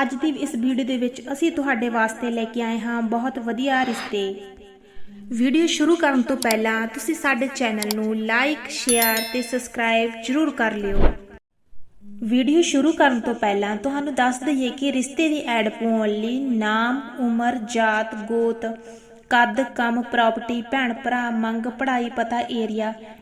ਅੱਜ ਦੀ ਇਸ ਵੀਡੀਓ ਦੇ ਵਿੱਚ ਅਸੀਂ ਤੁਹਾਡੇ ਵਾਸਤੇ ਲੈ ਕੇ ਆਏ ਹਾਂ ਬਹੁਤ ਵਧੀਆ ਰਿਸ਼ਤੇ। ਵੀਡੀਓ ਸ਼ੁਰੂ ਕਰਨ ਤੋਂ ਪਹਿਲਾਂ ਤੁਸੀਂ ਸਾਡੇ ਚੈਨਲ ਨੂੰ ਲਾਈਕ ਸ਼ੇਅਰ ਤੇ ਸਬਸਕ੍ਰਾਈਬ ਜ਼ਰੂਰ ਕਰ ਲਿਓ। ਵੀਡੀਓ ਸ਼ੁਰੂ ਕਰਨ ਤੋਂ ਪਹਿਲਾਂ ਤੁਹਾਨੂੰ ਦੱਸ ਦਈਏ ਕਿ ਰਿਸ਼ਤੇ ਦੀ ਐਡ ਪਾਉਣ ਲਈ ਨਾਮ, ਉਮਰ, ਜਾਤ, ਗੋਤ, ਕੱਦ, ਕੰਮ ਪ੍ਰਾਪਰਟੀ ਭੈਣ ਭਰਾ ਮੰਗ, ਪੜ੍ਹਾਈ, ਪਤਾ ਏਰੀਆ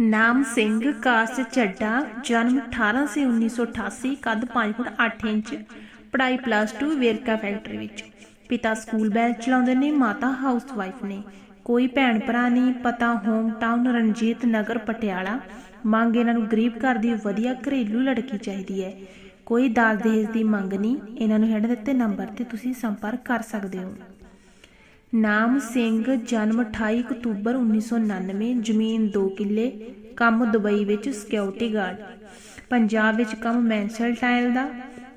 ਨਾਮ ਸਿੰਘ ਕਾਸਟ ਚੱਡਾ ਜਨਮ 18 ਸੇ 1988 ਕੱਦ 5 ਫੁੱਟ 8 ਇੰਚ, ਪੜ੍ਹਾਈ ਪਲੱਸ 2 ਵੇਰਕਾ ਫੈਕਟਰੀ ਵਿੱਚ। ਪਿਤਾ ਸਕੂਲ ਬੈਲ ਚਲਾਉਂਦੇ ਨੇ, ਮਾਤਾ ਹਾਊਸ ਵਾਈਫ ਨੇ। ਕੋਈ ਭੈਣ ਭਰਾ ਨਹੀਂ, ਪਤਾ ਹੋਮ ਟਾਊਨ ਰਣਜੀਤ ਨਗਰ ਪਟਿਆਲਾ। ਮੰਗ ਇਹਨਾਂ ਨੂੰ ਗਰੀਬ ਘਰ ਦੀ ਵਧੀਆ ਘਰੇਲੂ ਲੜਕੀ ਚਾਹੀਦੀ ਹੈ। ਕੋਈ ਦਾਜ ਦਹੇਜ ਦੀ ਮੰਗ ਨਹੀਂ, ਇਹਨਾਂ ਨੂੰ ਹੈਡ ਦਿੱਤੇ ਨੰਬਰ ਤੇ ਤੁਸੀਂ ਸੰਪਰਕ ਕਰ ਸਕਦੇ ਹੋ। ਨਾਮ ਸਿੰਘ, ਜਨਮ 28 ਅਕਤੂਬਰ 1999 ਜ਼ਮੀਨ 2 ਕਿੱਲੇ, ਕੰਮ ਦੁਬਈ ਵਿੱਚ ਸਿਕਿਉਰਿਟੀ ਗਾਰਡ ਪੰਜਾਬ ਵਿੱਚ ਕੰਮ ਮੈਂਸਲ ਟਾਈਲ ਦਾ,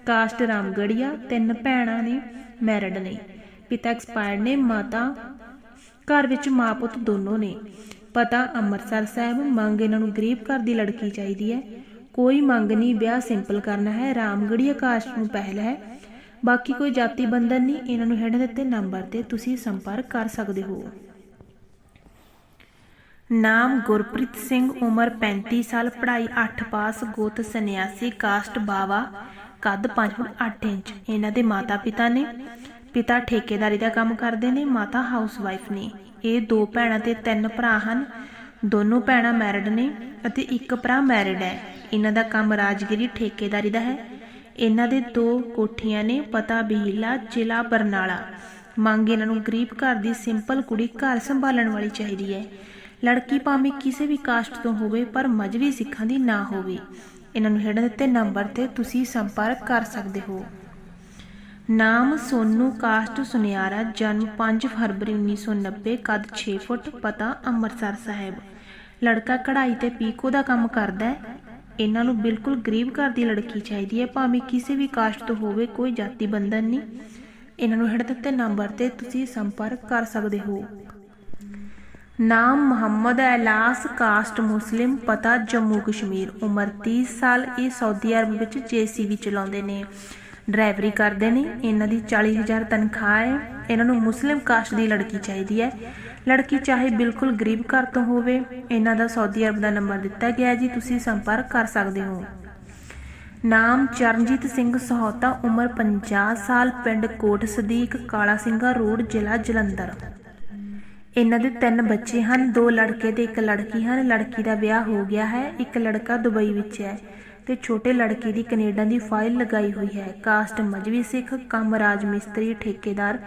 ਕਾਸਟ ਰਾਮਗੜੀਆ, ਤਿੰਨ ਭੈਣਾਂ ਨੇ ਮੈਰਿਡ ਨੇ। ਪਿਤਾ ਐਕਸਪਾਇਰ ਨੇ, ਮਾਤਾ ਘਰ ਵਿੱਚ ਮਾਂ ਪੁੱਤ ਦੋਨੋਂ ਨੇ। ਪਤਾ ਅੰਮ੍ਰਿਤਸਰ ਸਾਹਿਬ, ਮੰਗ ਇਹਨਾਂ ਨੂੰ ਗਰੀਬ ਘਰ ਦੀ ਲੜਕੀ ਚਾਹੀਦੀ ਹੈ। ਕੋਈ ਮੰਗ ਨਹੀਂ, ਵਿਆਹ ਸਿੰਪਲ ਕਰਨਾ ਹੈ। ਰਾਮਗੜੀਆ ਕਾਸਟ ਨੂੰ ਪਹਿਲ ਹੈ। ਬਾਕੀ ਕੋਈ ਜਾਤੀ ਬੰਧਨ ਨਹੀਂ, ਇਹਨਾਂ ਨੂੰ ਹੈਡ ਦਿੱਤੇ ਨੰਬਰ ਤੇ ਤੁਸੀਂ ਸੰਪਰਕ ਕਰ ਸਕਦੇ ਹੋ। ਨਾਮ ਗੁਰਪ੍ਰੀਤ ਸਿੰਘ, ਉਮਰ 35 ਸਾਲ, ਪੜ੍ਹਾਈ 8 ਪਾਸ, ਗੋਤ ਸੰਨਿਆਸੀ, ਕਾਸਟ ਬਾਵਾ, ਕੱਦ 5 ਫੁੱਟ 8 ਇੰਚ। ਇਹਨਾਂ ਦੇ ਮਾਤਾ ਪਿਤਾ ਨੇ ਪਿਤਾ ਠੇਕੇਦਾਰੀ ਦਾ ਕੰਮ ਕਰਦੇ ਨੇ, ਮਾਤਾ ਹਾਊਸਵਾਈਫ ਨੇ। ਇਹ ਦੋ ਭੈਣਾਂ ਤੇ ਤਿੰਨ ਭਰਾ ਹਨ। ਦੋਨੋਂ ਭੈਣਾਂ ਮੈਰਿਡ ਨੇ ਅਤੇ ਇੱਕ ਭਰਾ ਮੈਰਿਡ ਹੈ। ਇਹਨਾਂ ਦਾ ਕੰਮ ਰਾਜਗਿਰੀ ਠੇਕੇਦਾਰੀ ਦਾ ਹੈ। ਇਹਨਾਂ ਦੇ ਦੋ ਕੋਠੀਆਂ ਨੇ ਪਤਾ ਬਹੀਲਾ, ਜ਼ਿਲ੍ਹਾ ਬਰਨਾਲਾ। ਮੰਗ ਇਹਨਾਂ ਨੂੰ ਗਰੀਬ ਘਰ ਦੀ ਸਿੰਪਲ ਕੁੜੀ ਘਰ ਸੰਭਾਲਣ ਵਾਲੀ ਚਾਹੀਦੀ ਹੈ। ਲੜਕੀ ਭਾਵੇਂ ਕਿਸੇ ਵੀ ਕਾਸਟ ਤੋਂ ਹੋਵੇ, ਪਰ ਮਜਵੀ ਸਿੱਖਾਂ ਦੀ ਨਾ ਹੋਵੇ। ਇਹਨਾਂ ਨੂੰ ਹੇਠ ਦਿੱਤੇ ਨੰਬਰ ਤੇ ਤੁਸੀਂ ਸੰਪਰਕ ਕਰ ਸਕਦੇ ਹੋ। ਨਾਮ ਸੋਨੂ ਕਾਸਟ ਸੁਨਿਆਰਾ, ਜਨਮ 5 ਫਰਵਰੀ 1990 ਕੱਦ 6 ਫੁੱਟ, ਪਤਾ ਅੰਮ੍ਰਿਤਸਰ ਸਾਹਿਬ। ਲੜਕਾ ਕਢਾਈ ਤੇ ਪੀਕੋ ਦਾ ਕੰਮ ਕਰਦਾ ਹੈ। ਇਹਨਾਂ ਨੂੰ ਬਿਲਕੁਲ ਗਰੀਬ ਘਰ ਦੀ ਲੜਕੀ ਚਾਹੀਦੀ ਹੈ, ਭਾਵੇਂ ਕਿਸੇ ਵੀ ਕਾਸਟ ਤੋਂ ਹੋਵੇ, ਕੋਈ ਜਾਤੀ ਬੰਧਨ ਨਹੀਂ। ਇਹਨਾਂ ਨੂੰ ਹੇਠ ਦਿੱਤੇ ਨੰਬਰ ਤੇ ਤੁਸੀਂ ਸੰਪਰਕ ਕਰ ਸਕਦੇ ਹੋ। ਨਾਮ ਮੁਹੰਮਦ ਐਲਾਸ ਕਾਸਟ ਮੁਸਲਿਮ, ਪਤਾ ਜੰਮੂ ਕਸ਼ਮੀਰ। ਉਮਰ 30 ਸਾਲ, ਇਹ ਸਾਊਦੀ ਅਰਬ ਵਿੱਚ ਜੀਸੀਬੀ ਚਲਾਉਂਦੇ ਨੇ। ਡਰਾਈਵਰੀ ਕਰਦੇ ਨੇ, ਇਹਨਾਂ ਦੀ 40000 ਤਨਖਾਹ ਹੈ। ਇਹਨਾਂ ਨੂੰ ਮੁਸਲਿਮ ਕਾਸਟ ਦੀ ਲੜਕੀ ਚਾਹੀਦੀ ਹੈ। ਲੜਕੀ ਚਾਹੇ ਬਿਲਕੁਲ ਗਰੀਬ ਘਰ ਤੋਂ ਹੋਵੇ, ਇਹਨਾਂ ਦਾ ਸਾਊਦੀ ਅਰਬ ਦਾ ਨੰਬਰ ਦਿੱਤਾ ਗਿਆ ਜੀ, ਤੁਸੀਂ ਸੰਪਰਕ ਕਰ ਸਕਦੇ ਹੋ। ਨਾਮ ਚਰਨਜੀਤ ਸਿੰਘ ਸਹੌਤਾ, ਉਮਰ 50 ਸਾਲ, ਪਿੰਡ ਕੋਟ ਸਦੀਕ ਕਾਲਾ ਸਿੰਘਾ ਰੋਡ, ਜ਼ਿਲ੍ਹਾ ਜਲੰਧਰ। ਇਹਨਾਂ ਦੇ ਤਿੰਨ ਬੱਚੇ ਹਨ, ਦੋ ਲੜਕੇ ਤੇ ਇੱਕ ਲੜਕੀ ਹਨ। ਲੜਕੀ ਦਾ ਵਿਆਹ ਹੋ ਗਿਆ ਹੈ, ਇੱਕ ਲੜਕਾ ਦੁਬਈ ਵਿੱਚ ਹੈ ਤੇ ਛੋਟੇ ਲੜਕੀ ਦੀ ਕੈਨੇਡਾ ਦੀ ਫਾਈਲ ਲਗਾਈ ਹੋਈ ਹੈ। ਕਾਸਟ ਮਜਵੀ ਸਿੱਖ, ਕੰਮ ਰਾਜ ਮਿਸਤਰੀ, ਠੇਕੇਦਾਰ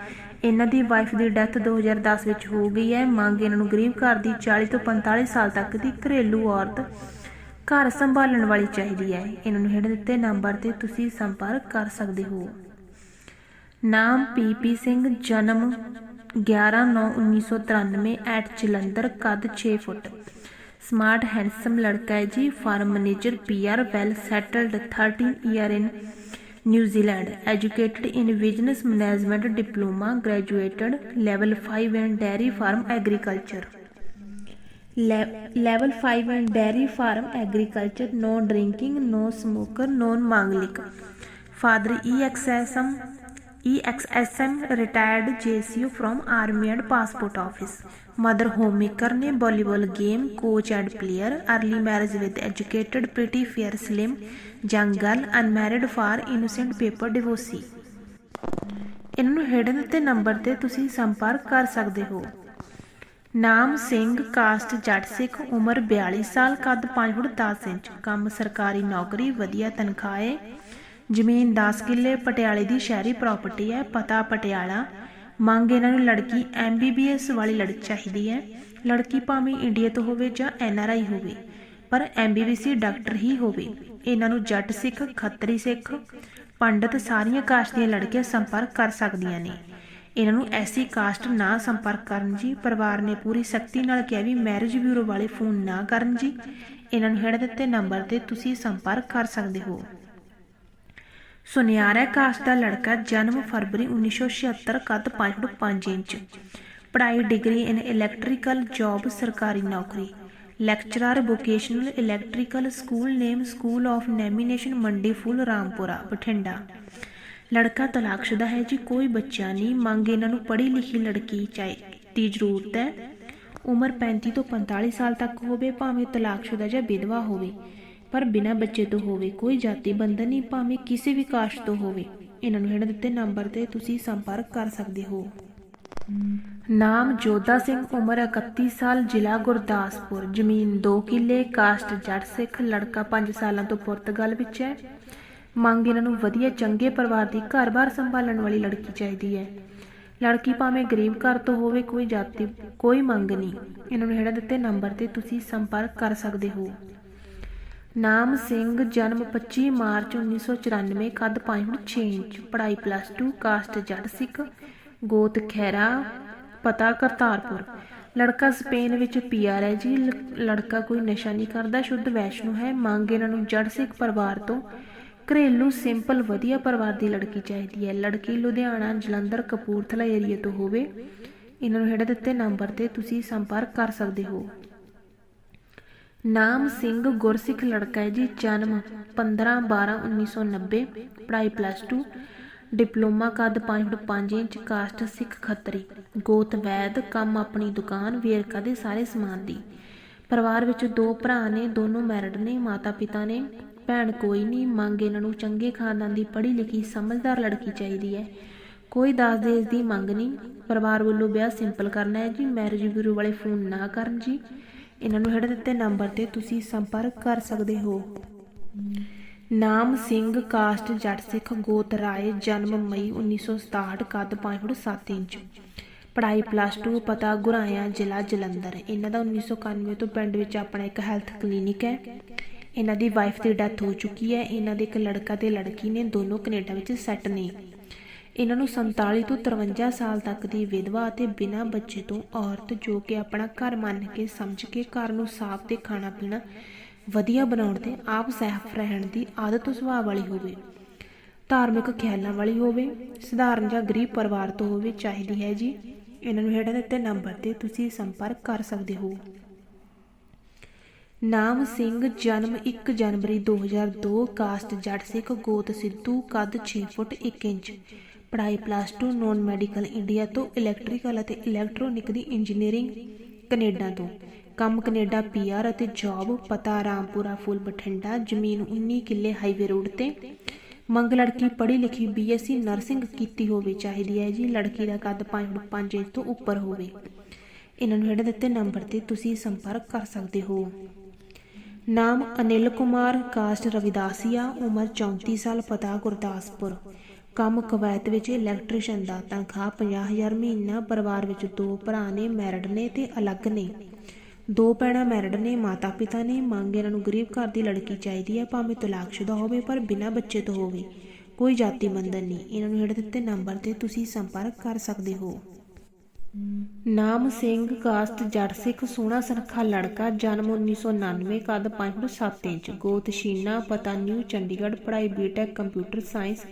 ਇਹਨਾਂ ਦੀ ਵਾਈਫ ਦੀ ਡੈਥ 2010 ਵਿੱਚ ਹੋ ਗਈ ਹੈ। ਮੰਗ ਇਹਨਾਂ ਨੂੰ ਗਰੀਬ ਘਰ ਦੀ 40 ਤੋਂ 45 ਸਾਲ ਤੱਕ ਦੀ ਘਰੇਲੂ ਔਰਤ ਘਰ ਸੰਭਾਲਣ ਵਾਲੀ ਚਾਹੀਦੀ ਹੈ। ਇਹਨਾਂ ਨੂੰ ਹੇਠ ਦਿੱਤੇ ਨੰਬਰ ਤੇ ਤੁਸੀਂ ਸੰਪਰਕ ਕਰ ਸਕਦੇ ਹੋ। ਨਾਮ ਪੀਪੀ ਸਿੰਘ, ਜਨਮ 11/9/1993 ਐਟ ਜਲੰਧਰ, ਕੱਦ 6 ਫੁੱਟ। ਸਮਾਰਟ ਹੈਂਡਸਮ ਲੜਕਾ ਹੈ ਜੀ। Farm manager PR well settled 13 year in New Zealand educated in business management diploma graduated level 5 and dairy farm agriculture level 5 and dairy farm agriculture no drinking no smoker non Manglik father E XSM E XSM retired JCO from army and passport office mother homemaker ਨੇ volleyball game coach and player early marriage with educated pretty fair slim young girl, unmarried for innocent paper ਇਹਨਾਂ ਨੂੰ ਹੇਠ ਦਿੱਤੇ number ਤੇ ਤੁਸੀਂ ਸੰਪਰਕ ਕਰ ਸਕਦੇ ਹੋ। ਨਾਮ ਸਿੰਘ ਕਾਸਟ ਜੱਟ ਸਿੱਖ ਉਮਰ 42 ਸਾਲ ਕੱਦ 5 ਫੁੱਟ 10 ਇੰਚ। ਕੰਮ ਸਰਕਾਰੀ ਨੌਕਰੀ ਵਧੀਆ ਤਨਖਾਹ। ਹੈ ਜ਼ਮੀਨ 10 ਕਿੱਲੇ ਪਟਿਆਲੇ ਦੀ ਸ਼ਹਿਰੀ ਪ੍ਰਾਪਰਟੀ ਹੈ ਪਤਾ ਪਟਿਆਲਾ। ਮੰਗ ਇਹਨਾਂ ਨੂੰ ਲੜਕੀ ਐਮਬੀਬੀਐਸ ਵਾਲੀ ਲੜਕੀ ਚਾਹੀਦੀ ਹੈ। ਲੜਕੀ ਭਾਵੇਂ ਇੰਡੀਆ ਤੋਂ ਹੋਵੇ ਜਾਂ ਐਨਆਰਆਈ ਹੋਵੇ ਪਰ ਐਮਬੀਬੀਸੀ ਡਾਕਟਰ ਹੀ ਹੋਵੇ। ਇਹਨਾਂ ਨੂੰ ਜੱਟ ਸਿੱਖ, ਖੱਤਰੀ ਸਿੱਖ, ਪੰਡਤ ਸਾਰੀਆਂ ਕਾਸਟ ਦੀਆਂ ਲੜਕੀਆਂ ਸੰਪਰਕ ਕਰ ਸਕਦੀਆਂ ਨੇ। ਇਹਨਾਂ ਨੂੰ ਐਸੀ ਕਾਸਟ ਨਾ ਸੰਪਰਕ ਕਰਨ ਜੀ, ਪਰਿਵਾਰ ਨੇ ਪੂਰੀ ਸਖਤੀ ਨਾਲ ਕਿਹਾ ਵੀ ਮੈਰਿਜ ਬਿਊਰੋ ਵਾਲੇ ਫੋਨ ਨਾ ਕਰਨ ਜੀ। ਇਹਨਾਂ ਨੂੰ ਹੇਠ ਦਿੱਤੇ ਨੰਬਰ ਤੇ ਤੁਸੀਂ ਸੰਪਰਕ ਕਰ ਸਕਦੇ ਹੋ। ਸੁਨਿਆਰਾ ਕਾਸਟ ਦਾ ਲੜਕਾ ਜਨਮ ਫਰਵਰੀ 1976 ਕੱਦ 5 ਫੁੱਟ 5 ਇੰਚ। ਪੜ੍ਹਾਈ ਡਿਗਰੀ ਇਨ ਇਲੈਕਟ੍ਰੀਕਲ ਜੌਬ ਸਰਕਾਰੀ ਨੌਕਰੀ। Lecturer vocational electrical school name school of eminence Mandi Phul Rampura Bathinda ਲੜਕਾ ਤਲਾਕਸ਼ੁਦਾ ਹੈ ਜੀ, ਕੋਈ ਬੱਚਾ ਨਹੀਂ, ਮੰਗ ਇਹਨਾਂ ਨੂੰ ਪੜ੍ਹੀ ਲਿਖੀ ਲੜਕੀ ਚਾਹੀਦੀ ਜ਼ਰੂਰਤ ਹੈ। ਉਮਰ 35 ਤੋਂ 45 ਸਾਲ ਤੱਕ ਹੋਵੇ, ਭਾਵੇਂ ਤਲਾਕਸ਼ੁਦਾ ਜਾਂ ਵਿਧਵਾ ਹੋਵੇ, ਪਰ ਬਿਨਾਂ ਬੱਚੇ ਤੋਂ ਹੋਵੇ, ਕੋਈ ਜਾਤੀ ਬੰਧਨ ਨਹੀਂ, ਭਾਵੇਂ ਕਿਸੇ ਵੀ ਕਾਸਟ ਤੋਂ ਹੋਵੇ। ਇਹਨਾਂ ਨੂੰ ਹੇਠ ਦਿੱਤੇ ਨੰਬਰ ਤੇ ਤੁਸੀਂ ਸੰਪਰਕ ਕਰ ਸਕਦੇ ਹੋ। ਨਾਮ ਜੋਧਾ ਸਿੰਘ ਉਮਰ 31 ਸਾਲ, ਜ਼ਿਲ੍ਹਾ ਗੁਰਦਾਸਪੁਰ। ਜ਼ਮੀਨ 2 ਕਿੱਲੇ ਕਾਸਟ ਜੱਟ ਸਿੱਖ, ਲੜਕਾ 5 ਸਾਲਾਂ ਤੋਂ ਪੁਰਤਗਾਲ ਵਿੱਚ ਹੈ। ਮੰਗ ਇਹਨਾਂ ਨੂੰ ਵਧੀਆ ਚੰਗੇ ਪਰਿਵਾਰ ਦੀ ਘਰ-ਬਾਰ ਸੰਭਾਲਣ ਵਾਲੀ ਲੜਕੀ ਚਾਹੀਦੀ ਹੈ। ਲੜਕੀ ਭਾਵੇਂ ਗਰੀਬ ਘਰ ਤੋਂ ਹੋਵੇ, ਕੋਈ ਜਾਤੀ, ਕੋਈ ਮੰਗ ਨਹੀਂ। ਇਹਨਾਂ ਨੂੰ ਹੇਠਾਂ ਦਿੱਤੇ ਨੰਬਰ ਤੇ ਤੁਸੀਂ ਸੰਪਰਕ ਕਰ ਸਕਦੇ ਹੋ। ਨਾਮ ਸਿੰਘ, ਜਨਮ 25 ਮਾਰਚ 1994 ਕੱਦ 5 ਫੁੱਟ 6 ਇੰਚ। ਪੜ੍ਹਾਈ ਪਲੱਸ 2 ਕਾਸਟ ਜੱਟ ਸਿੱਖ, ਗੋਤ ਖੈਰਾ ਪਤਾ ਕਰਤਾਰਪੁਰ। ਲੜਕਾ ਸਪੇਨ ਵਿੱਚ ਪੀਆਰ ਹੈ ਜੀ। ਲੜਕਾ ਕੋਈ ਨਸ਼ਾ ਨਹੀਂ ਕਰਦਾ, ਸ਼ੁੱਧ ਵੈਸ਼ਨੂ ਹੈ। ਮੰਗ ਇਹਨਾਂ ਨੂੰ ਜੱਟ ਸਿੱਖ ਪਰਿਵਾਰ ਤੋਂ। ਘਰੇਲੂ ਸਿੰਪਲ ਵਧੀਆ ਪਰਿਵਾਰ ਦੀ ਲੜਕੀ ਚਾਹੀਦੀ ਹੈ। ਲੜਕੀ ਲੁਧਿਆਣਾ ਜਲੰਧਰ ਕਪੂਰਥਲਾ ਏਰੀਆ ਤੋਂ ਹੋਵੇ। ਇਹਨਾਂ ਨੂੰ ਹੇਠ ਦਿੱਤੇ ਨੰਬਰ ਤੇ ਤੁਸੀਂ ਸੰਪਰਕ ਕਰ ਸਕਦੇ ਹੋ। ਨਾਮ ਸਿੰਘ ਗੁਰਸਿੱਖ ਲੜਕਾ ਹੈ ਜੀ। ਜਨਮ 15 12 1990 ਪੜ੍ਹਾਈ ਪਲੱਸ 2 ਡਿਪਲੋਮਾ ਕੱਦ 5 foot 5 inch caste Sikh Khatri. ਗੋਤ ਵੈਦ ਕੰਮ ਆਪਣੀ ਦੁਕਾਨ ਵੇਰਕਾ ਦੇ ਸਾਰੇ ਸਮਾਨ ਦੀ। ਪਰਿਵਾਰ ਵਿੱਚ ਦੋ ਭਰਾ ਨੇ, ਦੋਨੋਂ ਮੈਰਿਡ ਨੇ ਮਾਤਾ ਪਿਤਾ ਨੇ। ਭੈਣ ਕੋਈ ਨਹੀਂ, ਮੰਗ ਇਹਨਾਂ ਨੂੰ ਚੰਗੇ ਖਾਨਦਾਨ ਦੀ ਪੜ੍ਹੀ ਲਿਖੀ ਸਮਝਦਾਰ ਲੜਕੀ ਚਾਹੀਦੀ ਹੈ। ਕੋਈ ਦਾਜ ਦੇਜ ਦੀ ਮੰਗ ਨਹੀਂ। ਪਰਿਵਾਰ ਵੱਲੋਂ ਵਿਆਹ ਸਿੰਪਲ ਕਰਨਾ ਹੈ ਜੀ, ਮੈਰਿਜ ਬਿਊਰੋ ਵਾਲੇ ਫੋਨ ਨਾ ਕਰਨ ਜੀ। ਇਹਨਾਂ ਨੂੰ ਹੇਠ ਦਿੱਤੇ ਨੰਬਰ ਤੇ ਤੁਸੀਂ ਸੰਪਰਕ ਕਰ ਸਕਦੇ ਹੋ। ਨਾਮ ਸਿੰਘ ਕਾਸਟ ਜੱਟ ਸਿੱਖ ਗੋਤ ਰਾਏ ਜਨਮ ਮਈ 1967 ਕੱਦ 5 ਫੁੱਟ 7 ਇੰਚ। ਪੜ੍ਹਾਈ ਪਲੱਸ 2 ਪਤਾ ਗੁਰਾਇਆ ਜ਼ਿਲ੍ਹਾ ਜਲੰਧਰ। ਇਹਨਾਂ ਦਾ 1991 ਤੋਂ ਪਿੰਡ ਵਿੱਚ ਆਪਣਾ ਇੱਕ ਹੈਲਥ ਕਲੀਨਿਕ ਹੈ। ਇਹਨਾਂ ਦੀ ਵਾਈਫ ਦੀ ਡੈਥ ਹੋ ਚੁੱਕੀ ਹੈ। ਇਹਨਾਂ ਦੇ ਇੱਕ ਲੜਕਾ ਤੇ ਲੜਕੀ ਨੇ ਦੋਨੋਂ ਕੈਨੇਡਾ ਵਿੱਚ ਸੈੱਟ ਨੇ। ਇਹਨਾਂ ਨੂੰ 47 ਤੋਂ 53 ਸਾਲ ਤੱਕ ਦੀ ਵਿਧਵਾ ਅਤੇ ਬਿਨਾਂ ਬੱਚੇ ਤੋਂ ਔਰਤ ਜੋ ਕਿ ਆਪਣਾ ਘਰ ਮੰਨ ਕੇ ਸਮਝ ਕੇ ਘਰ ਨੂੰ ਸਾਫ਼ ਤੇ ਖਾਣਾ ਪੀਣਾ ਵਧੀਆ ਬਣਾਉਣ ਤੇ ਆਪ ਸਹਿਫ ਰਹਿਣ ਦੀ ਆਦਤ ਸੁਭਾਅ ਵਾਲੀ ਹੋਵੇ। ਧਾਰਮਿਕ ਖਿਆਲਾਂ ਵਾਲੀ ਹੋਵੇ, ਸਧਾਰਨ ਜਾਂ ਗਰੀਬ ਪਰਿਵਾਰ ਤੋਂ ਹੋਵੇ ਚਾਹੀਦੀ ਹੈ ਜੀ। ਇਹਨਾਂ ਨੂੰ ਹੇਠ ਦਿੱਤੇ ਨੰਬਰ ਤੇ ਤੁਸੀਂ ਸੰਪਰਕ ਕਰ ਸਕਦੇ ਹੋ। ਨਾਮ ਸਿੰਘ, ਜਨਮ 1 ਜਨਵਰੀ 2002 ਕਾਸਟ ਜੱਟ ਸਿੱਖ ਗੋਤ ਸਿੱਧੂ, ਕੱਦ 6 ਫੁੱਟ 1 ਇੰਚ। ਪੜਾਈ ਪਲੱਸ 2 ਨੌਨ ਮੈਡੀਕਲ ਇੰਡੀਆ ਤੋਂ ਇਲੈਕਟ੍ਰੀਕਲ ਅਤੇ ਇਲੈਕਟ੍ਰੋਨਿਕ ਦੀ ਇੰਜੀਨੀਅਰਿੰਗ ਕੈਨੇਡਾ ਤੋਂ। ਕੰਮ ਕੈਨੇਡਾ ਪੀਆਰ ਅਤੇ ਜੌਬ, ਪਤਾ ਰਾਮਪੁਰਾ, ਫੁੱਲ ਬਠਿੰਡਾ, ਜ਼ਮੀਨ 19 ਕਿੱਲੇ ਹਾਈਵੇ ਰੋਡ ਤੇ। ਮੰਗ ਲੜਕੀ ਪੜ੍ਹੀ ਲਿਖੀ ਬੀਐਸਸੀ ਨਰਸਿੰਗ ਕੀਤੀ ਹੋਵੇ, ਚਾਹੀਦੀ ਹੈ ਜੀ ਲੜਕੀ ਦਾ ਕੱਦ 5 ਫੁੱਟ 5 ਇੰਚ ਤੋਂ ਉੱਪਰ ਹੋਵੇ। ਇਹਨਾਂ ਨੂੰ ਹੇਠ ਦਿੱਤੇ ਨੰਬਰ ਤੇ ਤੁਸੀਂ ਸੰਪਰਕ ਕਰ ਸਕਦੇ ਹੋ। ਨਾਮ ਅਨਿਲ ਕੁਮਾਰ ਕਾਸਟ ਰਵਿਦਾਸੀਆ, ਉਮਰ 34 ਸਾਲ, ਪਤਾ ਗੁਰਦਾਸਪੁਰ। ਕੰਮ ਕਵਾਇਤ ਵਿੱਚ ਇਲੈਕਟ੍ਰੀਸ਼ੀਅਨ ਦਾ ਤਨਖਾਹ 50000 ਮਹੀਨਾ, ਪਰਿਵਾਰ ਵਿੱਚ ਦੋ ਭਰਾ ਨੇ ਮੈਰਿਡ ਨੇ ਤੇ ਅਲੱਗ ਨੇ। ਦੋ ਭੈਣਾਂ ਮੈਰਿਡ ਨੇ ਮਾਤਾ ਪਿਤਾ ਨੇ। ਮੰਗ ਇਹਨਾਂ ਨੂੰ ਗਰੀਬ ਘਰ ਦੀ ਲੜਕੀ ਚਾਹੀਦੀ ਹੈ, ਭਾਵੇਂ ਤਲਾਕਸ਼ੁਦਾ ਹੋਵੇ, ਪਰ ਬਿਨਾਂ ਬੱਚੇ ਤੋਂ ਹੋਵੇ। ਕੋਈ ਜਾਤੀ ਬੰਧਨ ਨਹੀਂ। ਇਹਨਾਂ ਨੂੰ ਹੇਠ ਦਿੱਤੇ ਨੰਬਰ ਤੇ ਤੁਸੀਂ ਸੰਪਰਕ ਕਰ ਸਕਦੇ ਹੋ। ਨਾਮ ਸਿੰਘ ਕਾਸਟ ਜੱਟ ਸਿੱਖ, ਸੋਹਣਾ ਸੁਨੱਖਾ ਲੜਕਾ, ਜਨਮ 1999 ਕੱਦ 5 ਫੁੱਟ 7 ਇੰਚ, ਗੋਤ ਸ਼ੀਨਾ ਪਤਾ ਨਿਊ, ਚੰਡੀਗੜ੍ਹ, ਪੜ੍ਹਾਈ ਬੀਟੈਕ ਕੰਪਿਊਟਰ ਸਾਇੰਸ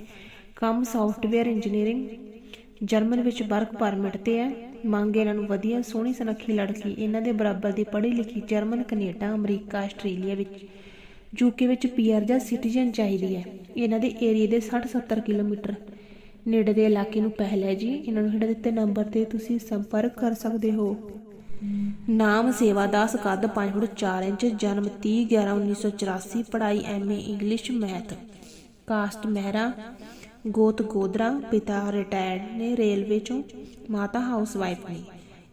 ਕੰਮ ਸੌਫਟਵੇਅਰ ਇੰਜੀਨੀਅਰਿੰਗ ਜਰਮਨ ਵਿੱਚ ਵਰਕ ਪਰਮਿਟ ਤੇ ਹੈ। ਮੰਗ ਇਹਨਾਂ ਨੂੰ ਵਧੀਆ ਸੋਹਣੀ ਸੁਨੱਖੀ ਲੜਕੀ, ਇਹਨਾਂ ਦੇ ਬਰਾਬਰ ਦੀ ਪੜ੍ਹੀ ਲਿਖੀ ਜਰਮਨ, ਕੈਨੇਡਾ, ਅਮਰੀਕਾ, ਆਸਟ੍ਰੇਲੀਆ ਵਿੱਚ, ਯੂਕੇ ਵਿੱਚ ਪੀਆਰ ਜਾਂ ਸਿਟੀਜ਼ਨ ਚਾਹੀਦੀ ਹੈ। ਇਹਨਾਂ ਦੇ ਏਰੀਆ ਦੇ 60-70 ਕਿਲੋਮੀਟਰ ਨੇੜੇ ਦੇ ਇਲਾਕੇ ਨੂੰ ਪਹਿਲ ਹੈ ਜੀ। ਇਹਨਾਂ ਨੂੰ ਹੇਠ ਦਿੱਤੇ ਨੰਬਰ ਤੇ ਤੁਸੀਂ ਸੰਪਰਕ ਕਰ ਸਕਦੇ ਹੋ। ਨਾਮ ਸੇਵਾਦਾਸ ਕੱਦ 5 ਫੁੱਟ 4 ਇੰਚ, ਜਨਮ 30 11 1984 ਪੜ੍ਹਾਈ MA English, math. Caste Mehra ਗੋਤ ਗੋਦਰਾ ਪਿਤਾ ਰਿਟਾਇਰਡ ਨੇ ਰੇਲਵੇ ਚੋਂ ਮਾਤਾ ਹਾਊਸ ਵਾਈਫ ਨੇ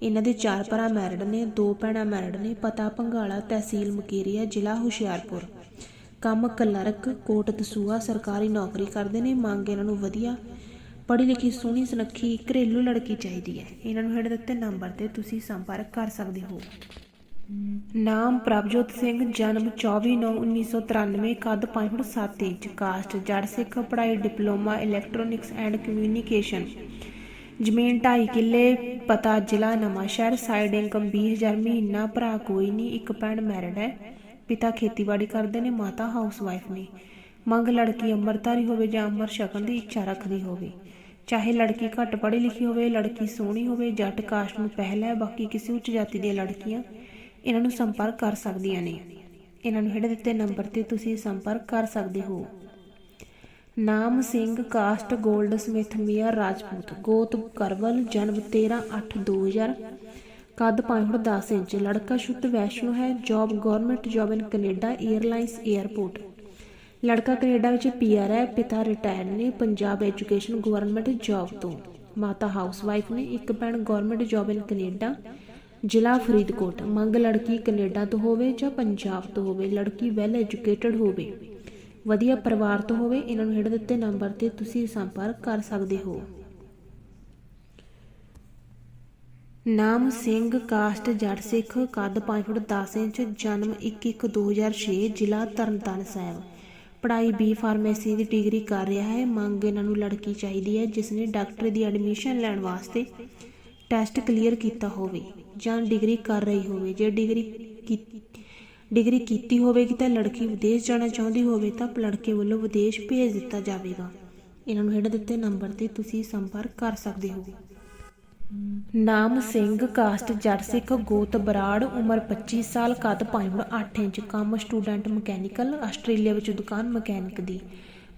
ਇਹਨਾਂ ਦੇ ਚਾਰ ਭਰਾ ਮੈਰਿਡ ਨੇ, ਦੋ ਭੈਣਾਂ ਮੈਰਿਡ ਨੇ, ਪਤਾ ਭੰਗਾਲਾ ਤਹਿਸੀਲ ਮੁਕੇਰੀਆ, ਜ਼ਿਲ੍ਹਾ ਹੁਸ਼ਿਆਰਪੁਰ। ਕੰਮ ਕਲਰਕ ਕੋਟ ਦਸੂਆ ਸਰਕਾਰੀ ਨੌਕਰੀ ਕਰਦੇ ਨੇ, ਮੰਗ ਇਹਨਾਂ ਨੂੰ ਵਧੀਆ ਪੜ੍ਹੀ ਲਿਖੀ ਸੋਹਣੀ, ਸੁਨੱਖੀ, ਘਰੇਲੂ ਲੜਕੀ ਚਾਹੀਦੀ ਹੈ। ਇਹਨਾਂ ਨੂੰ ਹੇਠ ਦਿੱਤੇ ਨੰਬਰ ਤੇ ਤੁਸੀਂ ਸੰਪਰਕ ਕਰ ਸਕਦੇ ਹੋ। ਨਾਮ ਪ੍ਰਭਜੋਤ ਸਿੰਘ, ਜਨਮ 24/9/1993 ਕੱਦ 5 ਫੁੱਟ 7 ਇੰਚ, ਕਾਸਟ, ਜੜ ਸਿੱਖ, ਪੜ੍ਹਾਈ, ਡਿਪਲੋਮਾ ਇਲੈਕਟ੍ਰੋਨਿਕਸ ਐਂਡ ਕਮਿਊਨੀਕੇਸ਼ਨ ਜ਼ਮੀਨ 2.5 ਕਿੱਲੇ, ਪਤਾ ਜ਼ਿਲ੍ਹਾ ਨਵਾਂਸ਼ਹਿਰ ਸਾਈਡ ਇਨਕਮ 20000 ਮਹੀਨਾ, ਭਰਾ ਕੋਈ ਨਹੀਂ, ਇੱਕ ਭੈਣ ਮੈਰਿਡ ਹੈ। ਪਿਤਾ ਖੇਤੀਬਾੜੀ ਕਰਦੇ ਨੇ, ਮਾਤਾ ਹਾਊਸ ਵਾਈਫ ਨੇ। ਮੰਗ ਲੜਕੀ ਅੰਮ੍ਰਿਤਧਾਰੀ ਹੋਵੇ ਜਾਂ ਅੰਮ੍ਰਿਤ ਛਕਣ ਦੀ ਇੱਛਾ ਰੱਖਦੀ ਹੋਵੇ। ਚਾਹੇ ਲੜਕੀ ਘੱਟ ਪੜ੍ਹੀ ਲਿਖੀ ਹੋਵੇ, ਲੜਕੀ ਸੋਹਣੀ ਹੋਵੇ, ਜੱਟ ਕਾਸਟ ਨੂੰ ਪਹਿਲ ਹੈ, ਬਾਕੀ ਕਿਸੇ ਉੱਚ ਜਾਤੀ ਦੀਆਂ ਲੜਕੀਆਂ ਇਹਨਾਂ ਨੂੰ ਸੰਪਰਕ ਕਰ ਸਕਦੀਆਂ ਨੇ। ਇਹਨਾਂ ਨੂੰ ਹੇਠ ਦਿੱਤੇ ਨੰਬਰ ਤੇ ਤੁਸੀਂ ਸੰਪਰਕ ਕਰ ਸਕਦੇ ਹੋ। ਨਾਮ Singh, caste goldsmith Mair Rajput, ਗੋਤ ਕਰਵਲ, ਜਨਮ 13/8/2000 ਕੱਦ 5.10 ਇੰਚ, ਲੜਕਾ ਸ਼ੁੱਧ ਵੈਸ਼ਨੂ ਹੈ, job government, job in Canada airlines airport ਲੜਕਾ ਕੈਨੇਡਾ ਵਿੱਚ ਪੀਆਰ ਹੈ, ਪਿਤਾ ਰਿਟਾਇਰ ਨੇ ਪੰਜਾਬ ਐਜੂਕੇਸ਼ਨ ਗਵਰਨਮੈਂਟ ਜੌਬ ਤੋਂ। ਮਾਤਾ ਹਾਊਸਵਾਈਫ ਨੇ, ਇੱਕ ਭੈਣ ਗਵਰਨਮੈਂਟ ਜੌਬ ਇਨ ਕੈਨੇਡਾ ਜ਼ਿਲ੍ਹਾ ਫਰੀਦਕੋਟ, ਮੰਗ ਲੜਕੀ ਕੈਨੇਡਾ ਤੋਂ ਹੋਵੇ ਜਾਂ ਪੰਜਾਬ ਤੋਂ ਹੋਵੇ, ਲੜਕੀ ਵੈਲ ਐਜੂਕੇਟਿਡ ਹੋਵੇ, ਵਧੀਆ ਪਰਿਵਾਰ ਤੋਂ ਹੋਵੇ, ਇਹਨਾਂ ਨੂੰ ਹੇਠ ਦਿੱਤੇ ਨੰਬਰ ਤੇ ਤੁਸੀਂ ਸੰਪਰਕ ਕਰ ਸਕਦੇ ਹੋ। ਨਾਮ ਸਿੰਘ ਕਾਸਟ ਜੱਟ, ਸਿੱਖ, ਕੱਦ 5 ਫੁੱਟ 10 ਇੰਚ, ਜਨਮ 21/2006 ਜ਼ਿਲ੍ਹਾ ਤਰਨਤਾਰਨ ਸਾਹਿਬ। ਪੜ੍ਹਾਈ ਬੀ ਫਾਰਮੇਸੀ ਦੀ ਡਿਗਰੀ ਕਰ ਰਿਹਾ ਹੈ। ਮੰਗ ਇਹਨਾਂ ਨੂੰ ਲੜਕੀ ਚਾਹੀਦੀ ਹੈ, ਜਿਸ ਨੇ ਡਾਕਟਰ ਦੀ ਐਡਮਿਸ਼ਨ ਲੈਣ ਵਾਸਤੇ ਟੈਸਟ ਕਲੀਅਰ ਕੀਤਾ ਹੋਵੇ। ਜਾਂ ਡਿਗਰੀ ਕਰ ਰਹੀ ਹੋਵੇ, ਜੇ ਡਿਗਰੀ ਡਿਗਰੀ ਕੀਤੀ ਹੋਵੇਗੀ ਤਾਂ ਲੜਕੀ ਵਿਦੇਸ਼ ਜਾਣਾ ਚਾਹੁੰਦੀ ਹੋਵੇ ਤਾਂ ਲੜਕੇ ਵੱਲੋਂ ਵਿਦੇਸ਼ ਭੇਜ ਦਿੱਤਾ ਜਾਵੇਗਾ। ਇਹਨਾਂ ਨੂੰ ਹੇਠ ਦਿੱਤੇ ਨੰਬਰ ਤੇ ਤੁਸੀਂ ਸੰਪਰਕ ਕਰ ਸਕਦੇ ਹੋ। ਨਾਮ ਸਿੰਘ ਕਾਸਟ ਜੱਟ ਸਿੱਖ, ਗੋਤ ਬਰਾੜ, ਉਮਰ 25 ਸਾਲ ਕੱਦ 5 ਫੁੱਟ 8 ਇੰਚ, ਕੰਮ ਸਟੂਡੈਂਟ ਮਕੈਨੀਕਲ, ਆਸਟ੍ਰੇਲੀਆ ਵਿੱਚ ਦੁਕਾਨ ਮਕੈਨਿਕ ਦੀ।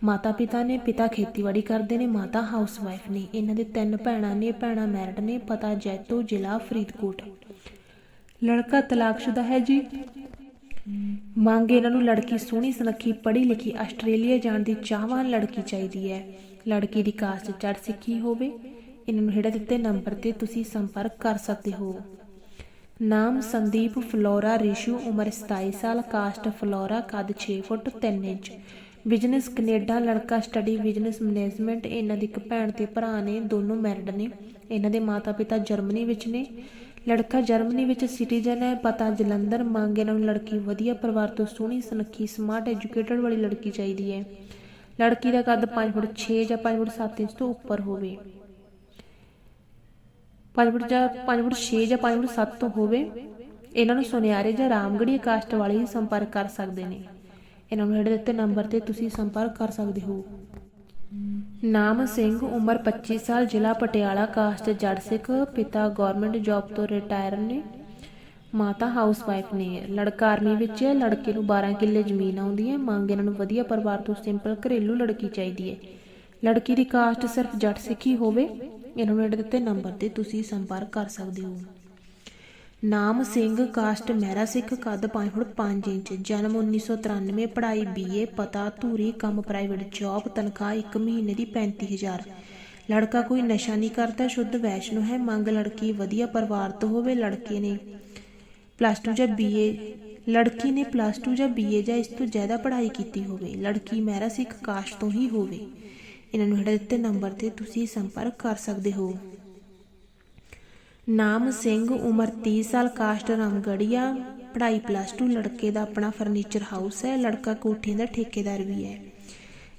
ਮਾਤਾ ਪਿਤਾ ਨੇ ਪਿਤਾ ਖੇਤੀਬਾੜੀ ਕਰਦੇ ਨੇ, ਮਾਤਾ ਹਾਊਸ ਵਾਈਫ ਨੇ। ਇਹਨਾਂ ਦੇ ਤਿੰਨ ਭੈਣਾਂ ਨੇ, ਭੈਣਾਂ ਮੈਰਿਡ ਨੇ, ਪਤਾ ਜੈਤੋ ਜ਼ਿਲ੍ਹਾ ਫਰੀਦਕੋਟ। ਲੜਕਾ ਤਲਾਕਸ਼ੁਦਾ ਹੈ ਜੀ। ਮੰਗ ਇਹਨਾਂ ਨੂੰ ਲੜਕੀ ਸੋਹਣੀ, ਸੁਨੱਖੀ ਪੜ੍ਹੀ ਲਿਖੀ ਆਸਟ੍ਰੇਲੀਆ ਜਾਣ ਦੀ ਚਾਹਵਾਨ ਲੜਕੀ ਚਾਹੀਦੀ ਹੈ। ਲੜਕੀ ਦੀ ਕਾਸਟ ਚੜ ਸਿੱਖੀ ਹੋਵੇ। ਇਹਨਾਂ ਨੂੰ ਹੇਠ ਦਿੱਤੇ ਨੰਬਰ ਤੇ ਤੁਸੀਂ ਸੰਪਰਕ ਕਰ ਸਕਦੇ ਹੋ। ਨਾਮ ਸੰਦੀਪ ਫਲੋਰਾ ਰਿਸ਼ੂ, ਉਮਰ 27 ਸਾਲ, ਕਾਸਟ ਫਲੋਰਾ, ਕੱਦ 6 ਫੁੱਟ 3 ਇੰਚ। ਬਿਜ਼ਨਸ ਕੈਨੇਡਾ ਲੜਕਾ ਸਟੱਡੀ ਬਿਜ਼ਨਸ ਮੈਨੇਜਮੈਂਟ ਇਹਨਾਂ ਦੀ ਇੱਕ ਭੈਣ ਤੇ ਭਰਾ ਨੇ, ਦੋਨੋਂ ਮੈਰਿਡ ਨੇ। ਇਹਨਾਂ ਦੇ ਮਾਤਾ-ਪਿਤਾ ਜਰਮਨੀ ਵਿੱਚ ਨੇ। ਲੜਕਾ ਜਰਮਨੀ ਵਿੱਚ ਸਿਟੀਜ਼ਨ ਹੈ, ਪਤਾ ਜਲੰਧਰ, ਮੰਗ ਇਹਨਾਂ ਨੂੰ ਲੜਕੀ ਵਧੀਆ ਪਰਿਵਾਰ ਤੋਂ ਸੋਹਣੀ, ਸੁਨੱਖੀ ਸਮਾਰਟ ਐਜੂਕੇਟਡ ਵਾਲੀ ਲੜਕੀ ਚਾਹੀਦੀ ਹੈ। ਲੜਕੀ ਦਾ ਕੱਦ 5 ਫੁੱਟ 6 ਜਾਂ 5 ਫੁੱਟ 7 ਇੰਚ ਤੋਂ ਉੱਪਰ ਹੋਵੇ। 5 ਫੁੱਟ ਜਾਂ 5 ਫੁੱਟ 6 ਜਾਂ 5 ਫੁੱਟ 7 ਤੋਂ ਹੋਵੇ। ਇਹਨਾਂ ਨੂੰ ਸੁਨਿਆਰੇ ਜਾਂ ਰਾਮਗੜੀ ਕਾਸਟ ਵਾਲੇ ਹੀ ਸੰਪਰਕ ਕਰ ਸਕਦੇ ਨੇ। ਇਹਨਾਂ ਨੂੰ ਹੇਠ ਦਿੱਤੇ ਨੰਬਰ ਤੇ ਤੁਸੀਂ ਸੰਪਰਕ ਕਰ ਸਕਦੇ ਹੋ। ਨਾਮ ਸਿੰਘ, ਉਮਰ 25 ਸਾਲ, ਜ਼ਿਲ੍ਹਾ ਪਟਿਆਲਾ, ਕਾਸਟ ਜੱਟ ਸਿੱਖ, ਪਿਤਾ ਗਵਰਨਮੈਂਟ ਜੌਬ ਤੋਂ ਰਿਟਾਇਰ ਨੇ, ਮਾਤਾ ਹਾਊਸ ਵਾਈਫ ਨੇ। ਲੜਕਾ ਆਰਮੀ ਵਿੱਚ ਹੈ ਲੜਕੇ ਨੂੰ 12 ਕਿੱਲੇ ਜ਼ਮੀਨ ਆਉਂਦੀ ਹੈ। ਮੰਗ ਇਹਨਾਂ ਨੂੰ ਵਧੀਆ ਪਰਿਵਾਰ ਤੋਂ ਸਿੰਪਲ ਘਰੇਲੂ ਲੜਕੀ ਚਾਹੀਦੀ ਹੈ। ਲੜਕੀ ਦੀ ਕਾਸਟ ਸਿਰਫ ਜੱਟ ਸਿੱਖੀ ਹੋਵੇ। ਇਹਨਾਂ ਨੂੰ ਹੇਠ ਦਿੱਤੇ ਨੰਬਰ ਤੇ ਤੁਸੀਂ ਸੰਪਰਕ ਕਰ ਸਕਦੇ ਹੋ। ਨਾਮ ਸਿੰਘ ਕਾਸਟ ਮਹਿਰਾ ਸਿੱਖ ਕੱਦ 5 ਫੁੱਟ 5 ਇੰਚ। ਜਨਮ 1993 ਪੜ੍ਹਾਈ ਬੀਏ ਪਤਾ, ਧੂਰੀ, ਕੰਮ ਪ੍ਰਾਈਵੇਟ ਜੌਬ ਤਨਖਾਹ 1 ਮਹੀਨੇ ਦੀ 35000 ਲੜਕਾ ਕੋਈ ਨਸ਼ਾ ਨਹੀਂ ਕਰਦਾ, ਸ਼ੁੱਧ ਵੈਸ਼ਨੂ ਹੈ, ਮੰਗ ਲੜਕੀ ਵਧੀਆ ਪਰਿਵਾਰ ਤੋਂ ਹੋਵੇ, ਲੜਕੇ ਨੇ ਪਲੱਸ 2 ਜਾਂ ਬੀਏ ਲੜਕੀ ਨੇ ਪਲੱਸ 2 ਜਾਂ ਬੀਏ ਜਾਂ ਇਸ ਤੋਂ ਜ਼ਿਆਦਾ ਪੜ੍ਹਾਈ ਕੀਤੀ ਹੋਵੇ, ਲੜਕੀ ਮਹਿਰਾ ਸਿੱਖ ਕਾਸਟ ਤੋਂ ਹੀ ਹੋਵੇ। ਇਹਨਾਂ ਨੂੰ ਹੇਠ ਦਿੱਤੇ ਨੰਬਰ ਤੇ, ਤੁਸੀਂ ਸੰਪਰਕ ਕਰ ਸਕਦੇ ਹੋ। ਨਾਮ ਸਿੰਘ, ਉਮਰ 30 ਸਾਲ, ਕਾਸਟ ਰਾਮਗੜੀਆ ਪੜ੍ਹਾਈ ਪਲੱਸ 2 ਲੜਕੇ ਦਾ ਆਪਣਾ ਫਰਨੀਚਰ ਹਾਊਸ ਹੈ, ਲੜਕਾ ਕੋਠੀਆਂ ਦਾ ਠੇਕੇਦਾਰ ਵੀ ਹੈ।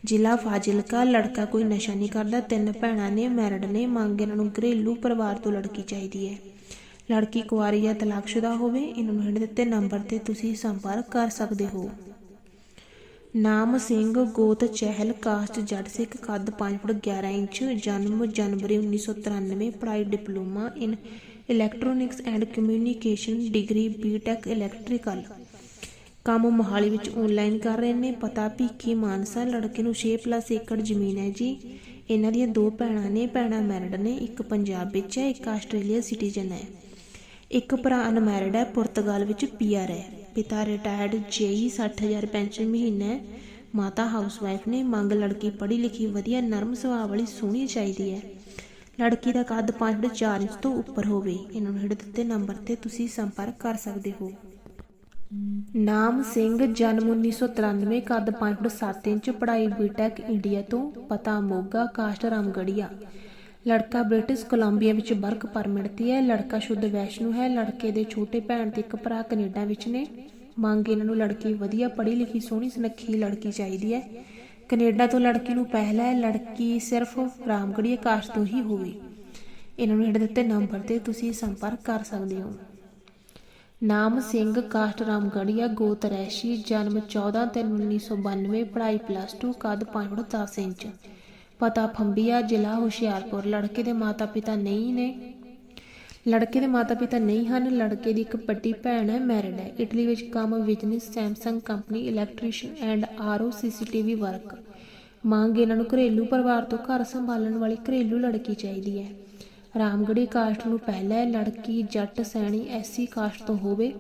ਜ਼ਿਲ੍ਹਾ ਫਾਜ਼ਿਲਕਾ, ਲੜਕਾ ਕੋਈ ਨਸ਼ਾ ਨਹੀਂ ਕਰਦਾ, ਤਿੰਨ ਭੈਣਾਂ ਨੇ ਮੈਰਿਡ ਨੇ, ਮੰਗ ਇਹਨਾਂ ਨੂੰ ਘਰੇਲੂ ਪਰਿਵਾਰ ਤੋਂ ਲੜਕੀ ਚਾਹੀਦੀ ਹੈ। ਲੜਕੀ ਕੁਆਰੀ ਜਾਂ ਤਲਾਕਸ਼ੁਦਾ ਹੋਵੇ, ਇਹਨਾਂ ਨੂੰ ਹੇਠ ਦਿੱਤੇ ਨੰਬਰ ਤੇ ਤੁਸੀਂ ਸੰਪਰਕ ਕਰ ਸਕਦੇ ਹੋ। ਨਾਮ ਸਿੰਘ ਗੋਤ ਚਹਿਲ ਕਾਸਟ ਜੱਟ ਸਿੱਖ ਕੱਦ 5 ਫੁੱਟ 11 ਇੰਚ, ਜਨਮ ਜਨਵਰੀ 1993 ਪੜ੍ਹਾਈ diploma in electronics and communication degree BTech electrical ਕੰਮ ਮੋਹਾਲੀ ਵਿੱਚ ਆਨਲਾਈਨ ਕਰ ਰਹੇ ਨੇ। ਪਤਾ ਭੀਖੀ ਮਾਨਸਾ, ਲੜਕੇ ਨੂੰ 6 ਪਲੱਸ ਏਕੜ ਜ਼ਮੀਨ ਹੈ ਜੀ। ਇਹਨਾਂ ਦੀਆਂ ਦੋ ਭੈਣਾਂ ਨੇ, ਭੈਣਾਂ ਮੈਰਿਡ ਨੇ, ਇੱਕ ਪੰਜਾਬ ਵਿੱਚ ਹੈ, ਇੱਕ ਆਸਟ੍ਰੇਲੀਆ ਸਿਟੀਜ਼ਨ ਹੈ। ਇੱਕ ਭਰਾ ਅਨਮੈਰਿਡ ਹੈ, ਪੁਰਤਗਾਲ ਵਿੱਚ ਪੀਆਰ ਹੈ। ਪਿਤਾ ਰਿਟਾਇਰਡ ਜੇਈ 60000 ਪੈਨਸ਼ਨ ਮਹੀਨਾ। ਮਾਤਾ ਹਾਊਸਵਾਈਫ ਨੇ ਮੰਗ ਲੜਕੀ ਪੜ੍ਹੀ ਲਿਖੀ ਵਧੀਆ ਨਰਮ ਸੁਭਾਅ ਵਾਲੀ ਸੋਹਣੀ ਚਾਹੀਦੀ ਹੈ। ਲੜਕੀ ਦਾ ਕੱਦ 5.4 ਇੰਚ ਤੋਂ ਉੱਪਰ ਹੋਵੇ। ਇਹਨਾਂ ਨੂੰ ਹੇਠ ਦਿੱਤੇ ਨੰਬਰ ਤੇ ਤੁਸੀਂ ਸੰਪਰਕ ਕਰ ਸਕਦੇ ਹੋ। ਨਾਮ ਸਿੰਘ, ਜਨਮ 1993 ਕੱਦ 5.7 ਇੰਚ, ਪੜ੍ਹਾਈ ਬੀਟੈਕ ਇੰਡੀਆ ਤੋਂ, ਪਤਾ ਮੋਗਾ, ਕਾਸਟ ਰਾਮਗੜੀਆ ਲੜਕਾ ਬ੍ਰਿਟਿਸ਼ ਕੋਲੰਬੀਆ ਵਿੱਚ ਵਰਕ ਪਰਮਿਟ ਹੈ, ਲੜਕਾ ਸ਼ੁੱਧ ਵੈਸ਼ਨੂ ਹੈ, ਲੜਕੇ ਦੇ ਛੋਟੇ ਭੈਣ ਤੇ ਇੱਕ ਭਰਾ ਕੈਨੇਡਾ ਵਿੱਚ ਨੇ। ਮੰਗ ਇਹਨਾਂ ਨੂੰ ਲੜਕੀ ਵਧੀਆ ਪੜ੍ਹੀ ਲਿਖੀ, ਸੋਹਣੀ ਸੁਨੱਖੀ ਲੜਕੀ ਚਾਹੀਦੀ ਹੈ। ਕੈਨੇਡਾ ਤੋਂ ਲੜਕੀ ਨੂੰ ਪਹਿਲਾ ਹੈ, ਲੜਕੀ ਸਿਰਫ ਰਾਮਗੜੀਆ ਕਾਸਟ ਤੋਂ ਹੀ ਹੋਵੇ। ਇਹਨਾਂ ਨੂੰ ਹੇਠ ਦਿੱਤੇ ਨੰਬਰ ਤੇ ਤੁਸੀਂ ਸੰਪਰਕ ਕਰ ਸਕਦੇ ਹੋ। ਨਾਮ ਸਿੰਘ ਕਾਸਟ ਰਾਮਗੜੀਆ ਗੋਤ ਰੈਸ਼ੀ, ਜਨਮ 14 ਤਿੰਨ 1992 ਪੜ੍ਹਾਈ ਪਲੱਸ 2 ਕੱਦ 5.10 ਇੰਚ। ਪਤਾ ਫੰਬੀਆ ਜ਼ਿਲ੍ਹਾ ਹੁਸ਼ਿਆਰਪੁਰ। ਲੜਕੇ ਦੇ ਮਾਤਾ-ਪਿਤਾ ਨਹੀਂ ਨੇ। ਲੜਕੇ ਦੇ ਮਾਤਾ-ਪਿਤਾ ਨਹੀਂ ਹਨ। ਲੜਕੇ ਦੀ ਇੱਕ ਵੱਡੀ ਭੈਣ ਹੈ, ਮੈਰਿਡ ਹੈ। ਇਟਲੀ ਵਿੱਚ ਕੰਮ business, Samsung company, electrician and RO CCTV work. ਮੰਗ ਇਹਨਾਂ ਨੂੰ ਘਰੇਲੂ ਪਰਿਵਾਰ ਤੋਂ ਘਰ ਸੰਭਾਲਣ ਵਾਲੀ ਘਰੇਲੂ ਲੜਕੀ ਚਾਹੀਦੀ ਹੈ। ਰਾਮਗੜੀ ਕਾਸਟ ਨੂੰ ਪਹਿਲਾ ਹੈ। ਲੜਕੀ ਜੱਟ ਸੈਣੀ ਐਸਸੀ ਕਾਸਟ ਤੋਂ ਹੋਵੇ।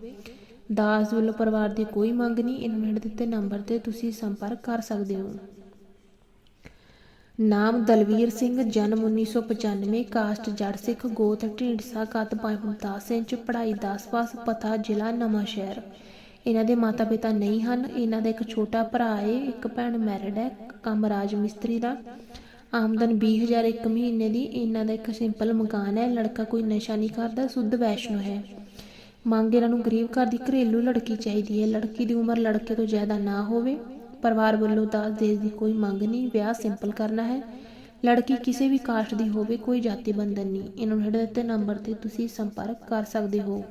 ਦਾਸ ਵੱਲੋਂ ਪਰਿਵਾਰ ਦੀ ਕੋਈ ਮੰਗ ਨਹੀਂ। ਇਹਨਾਂ ਨੇ ਦਿੱਤੇ ਨੰਬਰ ਤੇ ਤੁਸੀਂ ਸੰਪਰਕ ਕਰ ਸਕਦੇ ਹੋ। ਨਾਮ ਦਲਵੀਰ ਸਿੰਘ, ਜਨਮ 1995 ਕਾਸਟ ਜੜ ਸਿੱਖ, ਗੋਤ ਢੀਂਡਸਾ ਕੱਦ 5.10 ਇੰਚ ਪੜ੍ਹਾਈ 10 ਪਾਸ ਪਤਾ ਜ਼ਿਲ੍ਹਾ ਨਵਾਂਸ਼ਹਿਰ ਇਹਨਾਂ ਦੇ ਮਾਤਾ ਪਿਤਾ ਨਹੀਂ ਹਨ। ਇਹਨਾਂ ਦਾ ਇੱਕ ਛੋਟਾ ਭਰਾ ਹੈ ਇੱਕ ਭੈਣ ਮੈਰਿਡ ਹੈ ਕੰਮ ਰਾਜ ਮਿਸਤਰੀ ਦਾ। ਆਮਦਨ 20000 ਇੱਕ ਮਹੀਨੇ ਦੀ। ਇਹਨਾਂ ਦਾ ਇੱਕ ਸਿੰਪਲ ਮਕਾਨ ਹੈ। ਲੜਕਾ ਕੋਈ ਨਸ਼ਾ ਨਹੀਂ ਕਰਦਾ, ਸੁੱਧ ਵੈਸ਼ਨੋ ਹੈ। ਮੰਗ ਇਹਨਾਂ ਨੂੰ ਗਰੀਬ ਘਰ ਦੀ ਘਰੇਲੂ ਲੜਕੀ ਚਾਹੀਦੀ ਹੈ। ਲੜਕੀ ਦੀ ਉਮਰ ਲੜਕੇ ਤੋਂ ਜ਼ਿਆਦਾ ਨਾ ਹੋਵੇ। ਪਰਿਵਾਰ ਵੱਲੋਂ ਦਾਜ ਦੇਜ ਦੀ ਕੋਈ ਮੰਗ ਨਹੀਂ, ਵਿਆਹ ਸਿੰਪਲ ਕਰਨਾ ਹੈ। ਲੜਕੀ ਕਿਸੇ ਵੀ ਕਾਸਟ ਦੀ ਹੋਵੇ, ਕੋਈ ਜਾਤੀ ਬੰਧਨ ਨਹੀਂ। ਇਹਨਾਂ ਨੂੰ ਹੇਠ ਦਿੱਤੇ ਨੰਬਰ ਤੇ ਤੁਸੀਂ ਸੰਪਰਕ ਕਰ ਸਕਦੇ ਹੋ।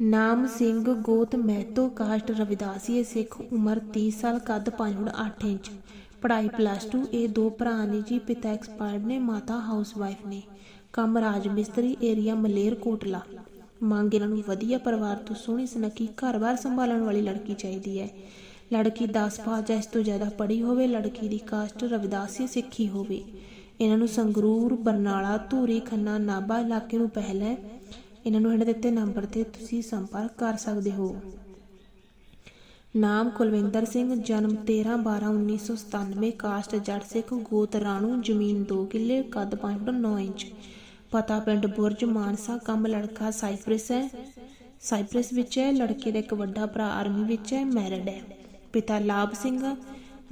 ਨਾਮ ਸਿੰਘ ਗੋਤ ਮਹਿਤੋ ਕਾਸਟ ਰਵਿਦਾਸੀਏ ਸਿੱਖ ਉਮਰ 30 ਸਾਲ ਕੱਦ 5.8 ਇੰਚ। ਪੜ੍ਹਾਈ ਪਲੱਸ 2 ਇਹ ਦੋ ਭਰਾ ਨੇ ਜੀ, ਪਿਤਾ ਐਕਸਪਾਇਰਡ ਨੇ, ਮਾਤਾ ਹਾਊਸਵਾਈਫ ਨੇ। ਕੰਮ ਰਾਜ ਮਿਸਤਰੀ ਏਰੀਆ ਮਲੇਰ, ਕੋਟਲਾ। ਮੰਗ ਇਹਨਾਂ ਨੂੰ ਵਧੀਆ ਪਰਿਵਾਰ ਤੋਂ ਸੋਹਣੀ ਸੁਨੱਖੀ ਘਰ-ਬਾਰ ਸੰਭਾਲਣ ਵਾਲੀ ਲੜਕੀ ਚਾਹੀਦੀ ਹੈ। ਲੜਕੀ 10 ਪਾਸ ਜਾਂ ਇਸ ਤੋਂ ਜ਼ਿਆਦਾ ਪੜ੍ਹੀ ਹੋਵੇ, ਲੜਕੀ ਦੀ ਕਾਸਟ ਰਵਿਦਾਸੀ ਸਿੱਖੀ ਹੋਵੇ। ਇਹਨਾਂ ਨੂੰ ਸੰਗਰੂਰ, ਬਰਨਾਲਾ, ਧੂਰੀ, ਖੰਨਾ, ਨਾਭਾ ਇਲਾਕੇ ਨੂੰ ਪਹਿਲ ਇਹਨਾਂ ਨੂੰ ਹੇਠ ਦਿੱਤੇ ਨੰਬਰ ਤੇ ਤੁਸੀਂ ਸੰਪਰਕ ਕਰ ਸਕਦੇ ਹੋ। ਨਾਮ ਕੁਲਵਿੰਦਰ ਸਿੰਘ, ਜਨਮ 13 12 1997 ਕਾਸਟ ਜੜ ਸਿੱਖ ਗੋਤ ਰਾਣੂ, ਜ਼ਮੀਨ 2 ਕਿੱਲੇ, ਕੱਦ 5.9 ਇੰਚ। ਪਤਾ ਪਿੰਡ ਬੁਰਜ, ਮਾਨਸਾ, ਕੰਮ ਲੜਕਾ ਸਾਈਪ੍ਰਸ ਹੈ। ਸਾਈਪ੍ਰਸ ਵਿੱਚ ਹੈ, ਲੜਕੇ ਦਾ ਇੱਕ ਵੱਡਾ ਭਰਾ ਆਰਮੀ ਵਿੱਚ ਹੈ, ਮੈਰਿਡ ਹੈ। ਪਿਤਾ ਲਾਭ ਸਿੰਘ,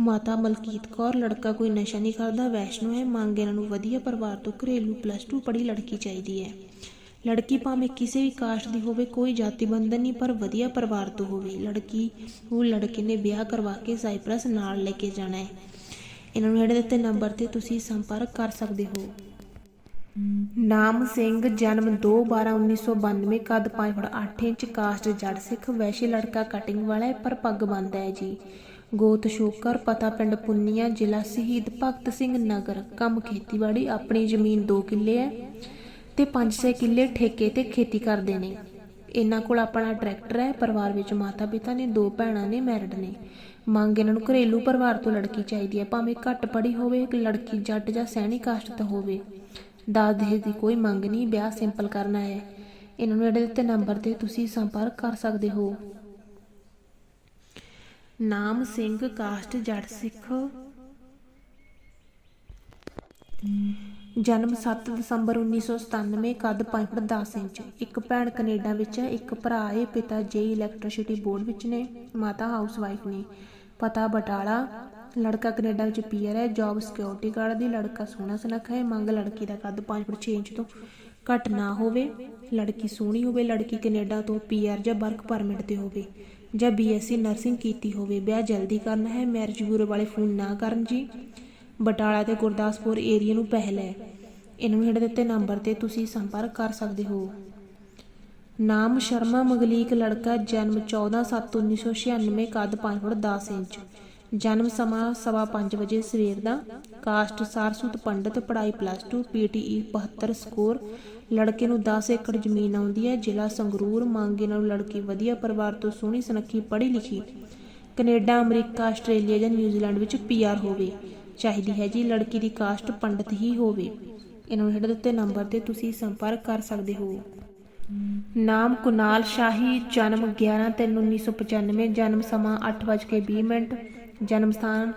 ਮਾਤਾ ਮਲਕੀਤ ਕੌਰ, ਲੜਕਾ ਕੋਈ ਨਸ਼ਾ ਨਹੀਂ ਕਰਦਾ, ਵੈਸ਼ਨੋ ਹੈ, ਮੰਗ ਇਹਨਾਂ ਨੂੰ ਵਧੀਆ ਪਰਿਵਾਰ ਤੋਂ ਘਰੇਲੂ ਪਲੱਸ 2 ਪੜ੍ਹੀ ਲੜਕੀ ਚਾਹੀਦੀ ਹੈ। ਲੜਕੀ ਭਾਵੇਂ ਕਿਸੇ ਵੀ ਕਾਸਟ ਦੀ ਹੋਵੇ, ਕੋਈ ਜਾਤੀ ਬੰਧਨ ਨਹੀਂ, ਪਰ ਵਧੀਆ ਪਰਿਵਾਰ ਤੋਂ ਹੋਵੇ। ਲੜਕੀ ਉਹ ਲੜਕੇ ਨੇ ਵਿਆਹ ਕਰਵਾ ਕੇ ਸਾਈਪ੍ਰਸ ਨਾਲ ਲੈ ਕੇ ਜਾਣਾ ਹੈ। ਇਹਨਾਂ ਨੂੰ ਹੇਠ ਦਿੱਤੇ ਨੰਬਰ ਤੇ ਤੁਸੀਂ ਸੰਪਰਕ ਕਰ ਸਕਦੇ ਹੋ। ਨਾਮ ਸਿੰਘ, ਜਨਮ 2/12/1992 ਕੱਦ 5.8 ਇੰਚ ਕਾਸਟ ਜੱਟ ਸਿੱਖ, ਵੈਸ਼ੇ ਲੜਕਾ ਕਟਿੰਗ ਵਾਲਾ ਹੈ, ਪਰ ਪੱਗ ਬੰਨਦਾ ਹੈ ਜੀ। ਗੋਤ ਸ਼ੋਕਰ, ਪਤਾ ਪਿੰਡ ਪੁੰਨੀਆ, ਜ਼ਿਲ੍ਹਾ ਸ਼ਹੀਦ ਭਗਤ ਸਿੰਘ ਨਗਰ। ਕੰਮ ਖੇਤੀਬਾੜੀ, ਆਪਣੀ ਜ਼ਮੀਨ 2 ਕਿੱਲੇ ਹੈ ਤੇ 5-6 ਕਿੱਲੇ ਠੇਕੇ ਤੇ ਖੇਤੀ ਕਰਦੇ ਨੇ। ਇਹਨਾਂ ਕੋਲ ਆਪਣਾ ਟਰੈਕਟਰ ਹੈ, ਪਰਿਵਾਰ ਵਿੱਚ ਮਾਤਾ ਪਿਤਾ ਨੇ, ਦੋ ਭੈਣਾਂ ਨੇ ਮੈਰਿਡ ਨੇ। ਮੰਗ ਇਹਨਾਂ ਨੂੰ ਘਰੇਲੂ ਪਰਿਵਾਰ ਤੋਂ ਲੜਕੀ ਚਾਹੀਦੀ ਹੈ, ਭਾਵੇਂ ਘੱਟ ਪੜ੍ਹੀ ਹੋਵੇ, ਇੱਕ ਲੜਕੀ ਜੱਟ ਜਾਂ ਸੈਣੀ ਕਾਸਟ ਤੋਂ ਹੋਵੇ। ਦਾਜ ਦਹੇਜ ਦੀ ਕੋਈ ਮੰਗ ਨਹੀਂ, ਵਿਆਹ ਸਿੰਪਲ ਕਰਨਾ ਹੈ। ਇਹਨਾਂ ਨੂੰ ਇਹਦੇ ਦਿੱਤੇ ਨੰਬਰ ਤੇ ਤੁਸੀਂ ਸੰਪਰਕ ਕਰ ਸਕਦੇ ਹੋ। ਨਾਮ ਸਿੰਘ, ਕਾਸਟ, ਜੱਟ ਸਿੱਖ। ਜਨਮ 7 ਦਸੰਬਰ 1997 ਕੱਦ 5.10 ਇੰਚ। ਇੱਕ ਭੈਣ ਕੈਨੇਡਾ ਵਿੱਚ ਹੈ, ਇੱਕ ਭਰਾ ਹੈ, ਪਿਤਾ ਜੇ ਇਲੈਕਟ੍ਰਿਸਿਟੀ ਬੋਰਡ ਵਿੱਚ ਨੇ, ਮਾਤਾ ਹਾਊਸਵਾਈਫ ਨੇ। ਪਤਾ ਬਟਾਲਾ ਲੜਕਾ ਕੈਨੇਡਾ ਵਿੱਚ ਪੀਆਰ ਹੈ ਜੌਬ ਸਿਕਿਉਰਿਟੀ ਗਾਰਡ ਦੀ, ਲੜਕਾ ਸੋਹਣਾ ਸੁਨੱਖਾ ਹੈ, ਮੰਗ ਲੜਕੀ ਦਾ ਕੱਦ 5.6 ਇੰਚ ਤੋਂ ਘੱਟ ਨਾ ਹੋਵੇ। ਲੜਕੀ ਸੋਹਣੀ ਹੋਵੇ, ਲੜਕੀ ਕੈਨੇਡਾ ਤੋਂ ਪੀਆਰ ਜਾਂ ਵਰਕ ਪਰਮਿਟ ਤੇ ਹੋਵੇ ਜਾਂ ਬੀਐਸਸੀ ਨਰਸਿੰਗ ਕੀਤੀ ਹੋਵੇ। ਵਿਆਹ ਜਲਦੀ ਕਰਨਾ ਹੈ ਮੈਰਿਜ ਬਿਊਰੋ ਵਾਲੇ ਫੋਨ ਨਾ ਕਰਨ ਜੀ। ਬਟਾਲਾ ਤੇ ਗੁਰਦਾਸਪੁਰ ਏਰੀਆ ਨੂੰ ਪਹਿਲ ਹੈ। ਇਹਨਾਂ ਨੂੰ ਹੇਠ ਦਿੱਤੇ ਨੰਬਰ ਤੇ ਤੁਸੀਂ ਸੰਪਰਕ ਕਰ ਸਕਦੇ ਹੋ। ਨਾਮ ਸ਼ਰਮਾ ਮਗਲੀਕ, ਲੜਕਾ ਜਨਮ 14/7/1996 ਕੱਦ 5.10 ਇੰਚ। ਜਨਮ ਸਮਾਂ ਸਵਾ 5 ਵਜੇ ਸਵੇਰ ਦਾ। ਕਾਸਟ ਸਾਰਸੂਤ ਪੰਡਤ, ਪੜ੍ਹਾਈ ਪਲੱਸ 2 ਪੀਟੀਈ 72 ਸਕੋਰ। ਲੜਕੇ ਨੂੰ 10 ਏਕੜ ਜ਼ਮੀਨ ਆਉਂਦੀ ਹੈ। ਜ਼ਿਲ੍ਹਾ ਸੰਗਰੂਰ, ਮੰਗ ਇਹਨਾਂ ਲੜਕੀ ਵਧੀਆ, ਪਰਿਵਾਰ ਤੋਂ ਸੋਹਣੀ, ਸੁਨੱਖੀ ਪੜ੍ਹੀ ਲਿਖੀ ਕੈਨੇਡਾ, ਅਮਰੀਕਾ, ਆਸਟ੍ਰੇਲੀਆ ਜਾਂ ਨਿਊਜ਼ੀਲੈਂਡ ਵਿੱਚ ਪੀਆਰ ਹੋਵੇ। ਚਾਹੀਦੀ ਹੈ ਜੀ ਲੜਕੀ ਦੀ ਕਾਸਟ ਪੰਡਤ ਹੀ ਹੋਵੇ। ਇਹਨਾਂ ਨੂੰ ਹੇਠ ਦਿੱਤੇ ਨੰਬਰ ਤੇ ਤੁਸੀਂ ਸੰਪਰਕ ਕਰ ਸਕਦੇ ਹੋ। ਨਾਮ ਕੁਨਾਲ ਸ਼ਾਹੀ, ਜਨਮ 11/3/1995 ਜਨਮ ਸਮਾਂ 8:20 ਮਿੰਟ। ਜਨਮ ਸਥਾਨ,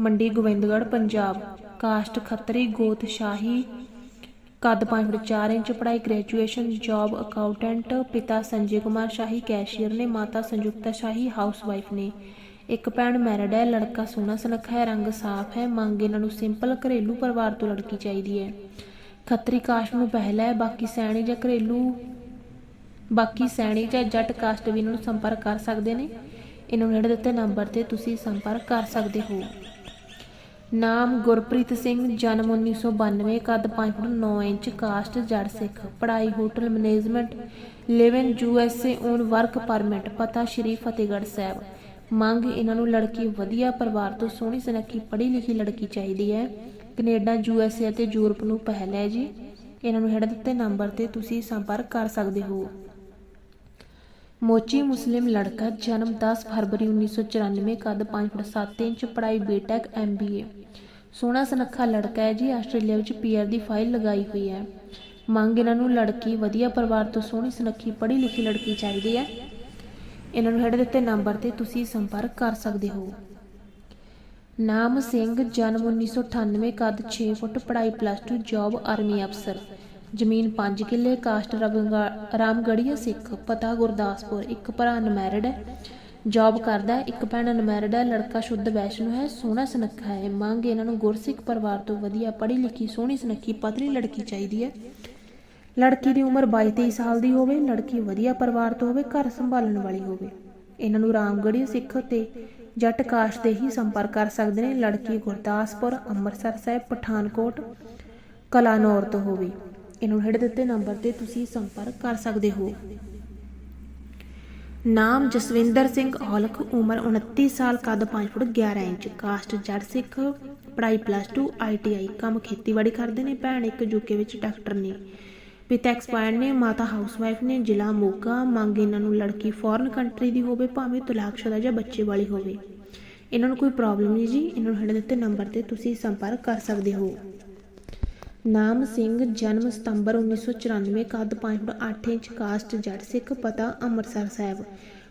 ਮੰਡੀ ਗੋਬਿੰਦਗੜ੍ਹ, ਪੰਜਾਬ। ਕਾਸਟ ਖੱਤਰੀ, ਗੋਤ, ਸ਼ਾਹੀ। ਕੱਦ 5.4 ਇੰਚ, ਪੜ੍ਹਾਈ, ਗ੍ਰੈਜੂਏਸ਼ਨ, ਜੌਬ, ਅਕਾਊਂਟੈਂਟ। ਪਿਤਾ ਸੰਜੇ ਕੁਮਾਰ ਸ਼ਾਹੀ, ਕੈਸ਼ੀਅਰ ਨੇ ਮਾਤਾ ਸੰਯੁਕਤਾ ਸ਼ਾਹੀ, ਹਾਊਸਵਾਈਫ ਨੇ। ਇੱਕ ਭੈਣ ਮੈਰਿਡ ਹੈ, ਲੜਕਾ ਸੋਹਣਾ ਸੁਨੱਖਾ ਹੈ, ਰੰਗ ਸਾਫ਼ ਹੈ। ਮੰਗ ਇਹਨਾਂ ਨੂੰ ਸਿੰਪਲ ਘਰੇਲੂ ਪਰਿਵਾਰ ਤੋਂ ਲੜਕੀ ਚਾਹੀਦੀ ਹੈ। ਖੱਤਰੀ ਕਾਸਟ ਨੂੰ ਪਹਿਲਾ ਹੈ, ਬਾਕੀ ਸੈਣੀ ਜਾਂ ਘਰੇਲੂ, ਬਾਕੀ ਸੈਣੀ ਜਾਂ ਜੱਟ ਕਾਸਟ ਵੀ ਇਹਨਾਂ ਨੂੰ ਸੰਪਰਕ ਕਰ ਸਕਦੇ ਨੇ। ਇਹਨਾਂ ਨੂੰ ਹੇਠ ਦਿੱਤੇ ਨੰਬਰ ਤੇ ਤੁਸੀਂ ਸੰਪਰਕ ਕਰ ਸਕਦੇ ਹੋ। ਨਾਮ ਗੁਰਪ੍ਰੀਤ ਸਿੰਘ, ਜਨਮ 1992 ਕੱਦ 5 ਫੁੱਟ 9 ਇੰਚ ਕਾਸਟ ਜੜ ਸਿੱਖ, ਪੜ੍ਹਾਈ hotel management live in U S A on work permit, ਪਤਾ ਸ਼੍ਰੀ ਫਤਿਹਗੜ੍ਹ ਸਾਹਿਬ। ਮੰਗ, ਇਹਨਾਂ ਨੂੰ ਲੜਕੀ ਵਧੀਆ ਪਰਿਵਾਰ ਤੋਂ ਸੋਹਣੀ ਸੁਨੱਖੀ ਪੜ੍ਹੀ ਲਿਖੀ ਲੜਕੀ ਚਾਹੀਦੀ ਹੈ। ਕੈਨੇਡਾ, ਯੂ ਐਸ ਏ ਅਤੇ ਯੂਰਪ ਨੂੰ ਪਹਿਲ ਹੈ ਜੀ। ਇਹਨਾਂ ਨੂੰ ਹੇਠ ਦਿੱਤੇ ਨੰਬਰ ਤੇ ਤੁਸੀਂ ਸੰਪਰਕ ਕਰ ਸਕਦੇ ਹੋ। ਮੋਚੀ ਮੁਸਲਿਮ ਲੜਕਾ ਜਨਮ 10 ਫਰਵਰੀ 1994 ਕੱਦ 5 ਫੁੱਟ 7 ਇੰਚ, ਪੜ੍ਹਾਈ ਬੀਟੈਕ ਐਮਬੀਏ ਸੋਹਣਾ ਸੁਨੱਖਾ ਲੜਕਾ ਹੈ ਜੀ, ਆਸਟ੍ਰੇਲੀਆ ਵਿੱਚ ਪੀਆਰ ਦੀ ਫਾਈਲ ਲਗਾਈ ਹੋਈ ਹੈ। ਮੰਗ ਇਹਨਾਂ ਨੂੰ ਲੜਕੀ, ਵਧੀਆ ਪਰਿਵਾਰ ਤੋਂ ਸੋਹਣੀ ਸੁਨੱਖੀ ਪੜ੍ਹੀ ਲਿਖੀ ਲੜਕੀ ਚਾਹੀਦੀ ਹੈ। ਇਹਨਾਂ ਨੂੰ ਹੇਠ ਦਿੱਤੇ ਨੰਬਰ ਤੇ ਤੁਸੀਂ ਸੰਪਰਕ ਕਰ ਸਕਦੇ ਹੋ। ਨਾਮ ਸਿੰਘ, ਜਨਮ 1998 ਕਦ 6 ਫੁੱਟ, ਪੜ੍ਹਾਈ ਪਲੱਸ 2 ਜੌਬ ਆਰਮੀ ਅਫਸਰ ਜ਼ਮੀਨ 5 ਕਿੱਲੇ, ਕਾਸਟ ਰਵੰਗਾ- ਰਾਮਗੜੀਆ ਸਿੱਖ, ਪਤਾ ਗੁਰਦਾਸਪੁਰ, ਇੱਕ ਭਰਾ ਅਨਮੈਰਿਡ ਹੈ ਜੌਬ ਕਰਦਾ ਹੈ, ਇੱਕ ਭੈਣ ਅਨਮੈਰਿਡ ਹੈ, ਲੜਕਾ ਸ਼ੁੱਧ ਵੈਸ਼ਨੂ ਹੈ, ਸੋਹਣਾ ਸੁਨੱਖਾ ਹੈ, ਮੰਗ ਇਹਨਾਂ ਨੂੰ ਗੁਰਸਿੱਖ ਪਰਿਵਾਰ ਤੋਂ ਵਧੀਆ ਪੜ੍ਹੀ ਲਿਖੀ, ਸੋਹਣੀ ਸੁਨੱਖੀ ਪਤਲੀ ਲੜਕੀ ਚਾਹੀਦੀ ਹੈ। ਲੜਕੀ ਦੀ ਉਮਰ 22-23 ਸਾਲ ਦੀ ਹੋਵੇ, ਲੜਕੀ ਵਧੀਆ ਪਰਿਵਾਰ ਤੋਂ ਹੋਵੇ, ਘਰ ਸੰਭਾਲਣ ਵਾਲੀ ਹੋਵੇ। ਇਹਨਾਂ ਨੂੰ ਰਾਮਗੜ੍ਹੀ ਸਿੱਖ ਤੇ ਜੱਟ ਕਾਸਟ ਦੇ ਹੀ ਸੰਪਰਕ ਕਰ ਸਕਦੇ ਨੇ। ਲੜਕੀ ਗੁਰਦਾਸਪੁਰ, ਅੰਮ੍ਰਿਤਸਰ ਸਾਹਿਬ, ਪਠਾਨਕੋਟ, ਕਲਾਨੌਰ ਤੋਂ ਹੋਵੇ। ਇਹਨਾਂ ਹੇਠ ਦਿੱਤੇ ਨੰਬਰ ਤੇ ਤੁਸੀਂ ਸੰਪਰਕ ਕਰ ਸਕਦੇ ਹੋ। ਨਾਮ ਜਸਵਿੰਦਰ ਸਿੰਘ, ਔਲਖ ਉਮਰ 29 ਸਾਲ, ਕੱਦ 5 ਫੁੱਟ 11 ਇੰਚ, ਕਾਸਟ ਜੜ ਸਿੱਖ, ਪੜ੍ਹਾਈ ਪਲੱਸ 2 ਆਈਟੀਆਈ ਕੰਮ ਖੇਤੀਬਾੜੀ ਕਰਦੇ ਨੇ, ਭੈਣ ਇੱਕ ਯੂਕੇ ਵਿੱਚ ਡਾਕਟਰ ਨੇ। ਪਿਤਾ ਐਕਸਪਾਇਰ ਨੇ, ਮਾਤਾ ਹਾਊਸਵਾਈਫ ਨੇ, ਜ਼ਿਲ੍ਹਾ ਮੋਗਾ, ਮੰਗ ਇਹਨਾਂ ਨੂੰ ਲੜਕੀ ਫੋਰਨ ਕੰਟਰੀ ਦੀ ਹੋਵੇ, ਭਾਵੇਂ ਤਲਾਕਸ਼ੁਦਾ ਜਾਂ ਬੱਚੇ ਵਾਲੀ ਹੋਵੇ। ਇਹਨਾਂ ਨੂੰ ਕੋਈ ਪ੍ਰੋਬਲਮ ਨਹੀਂ ਜੀ, ਇਹਨਾਂ ਨੂੰ ਹੇਠ ਦਿੱਤੇ ਨੰਬਰ ਤੇ ਤੁਸੀਂ ਸੰਪਰਕ ਕਰ ਸਕਦੇ ਹੋ। ਨਾਮ ਸਿੰਘ, ਜਨਮ ਸਤੰਬਰ 1994 ਕੱਦ 5 ਫੁੱਟ 8 ਇੰਚ ਕਾਸਟ ਜੱਟ ਸਿੱਖ ਪਤਾ ਅੰਮ੍ਰਿਤਸਰ ਸਾਹਿਬ।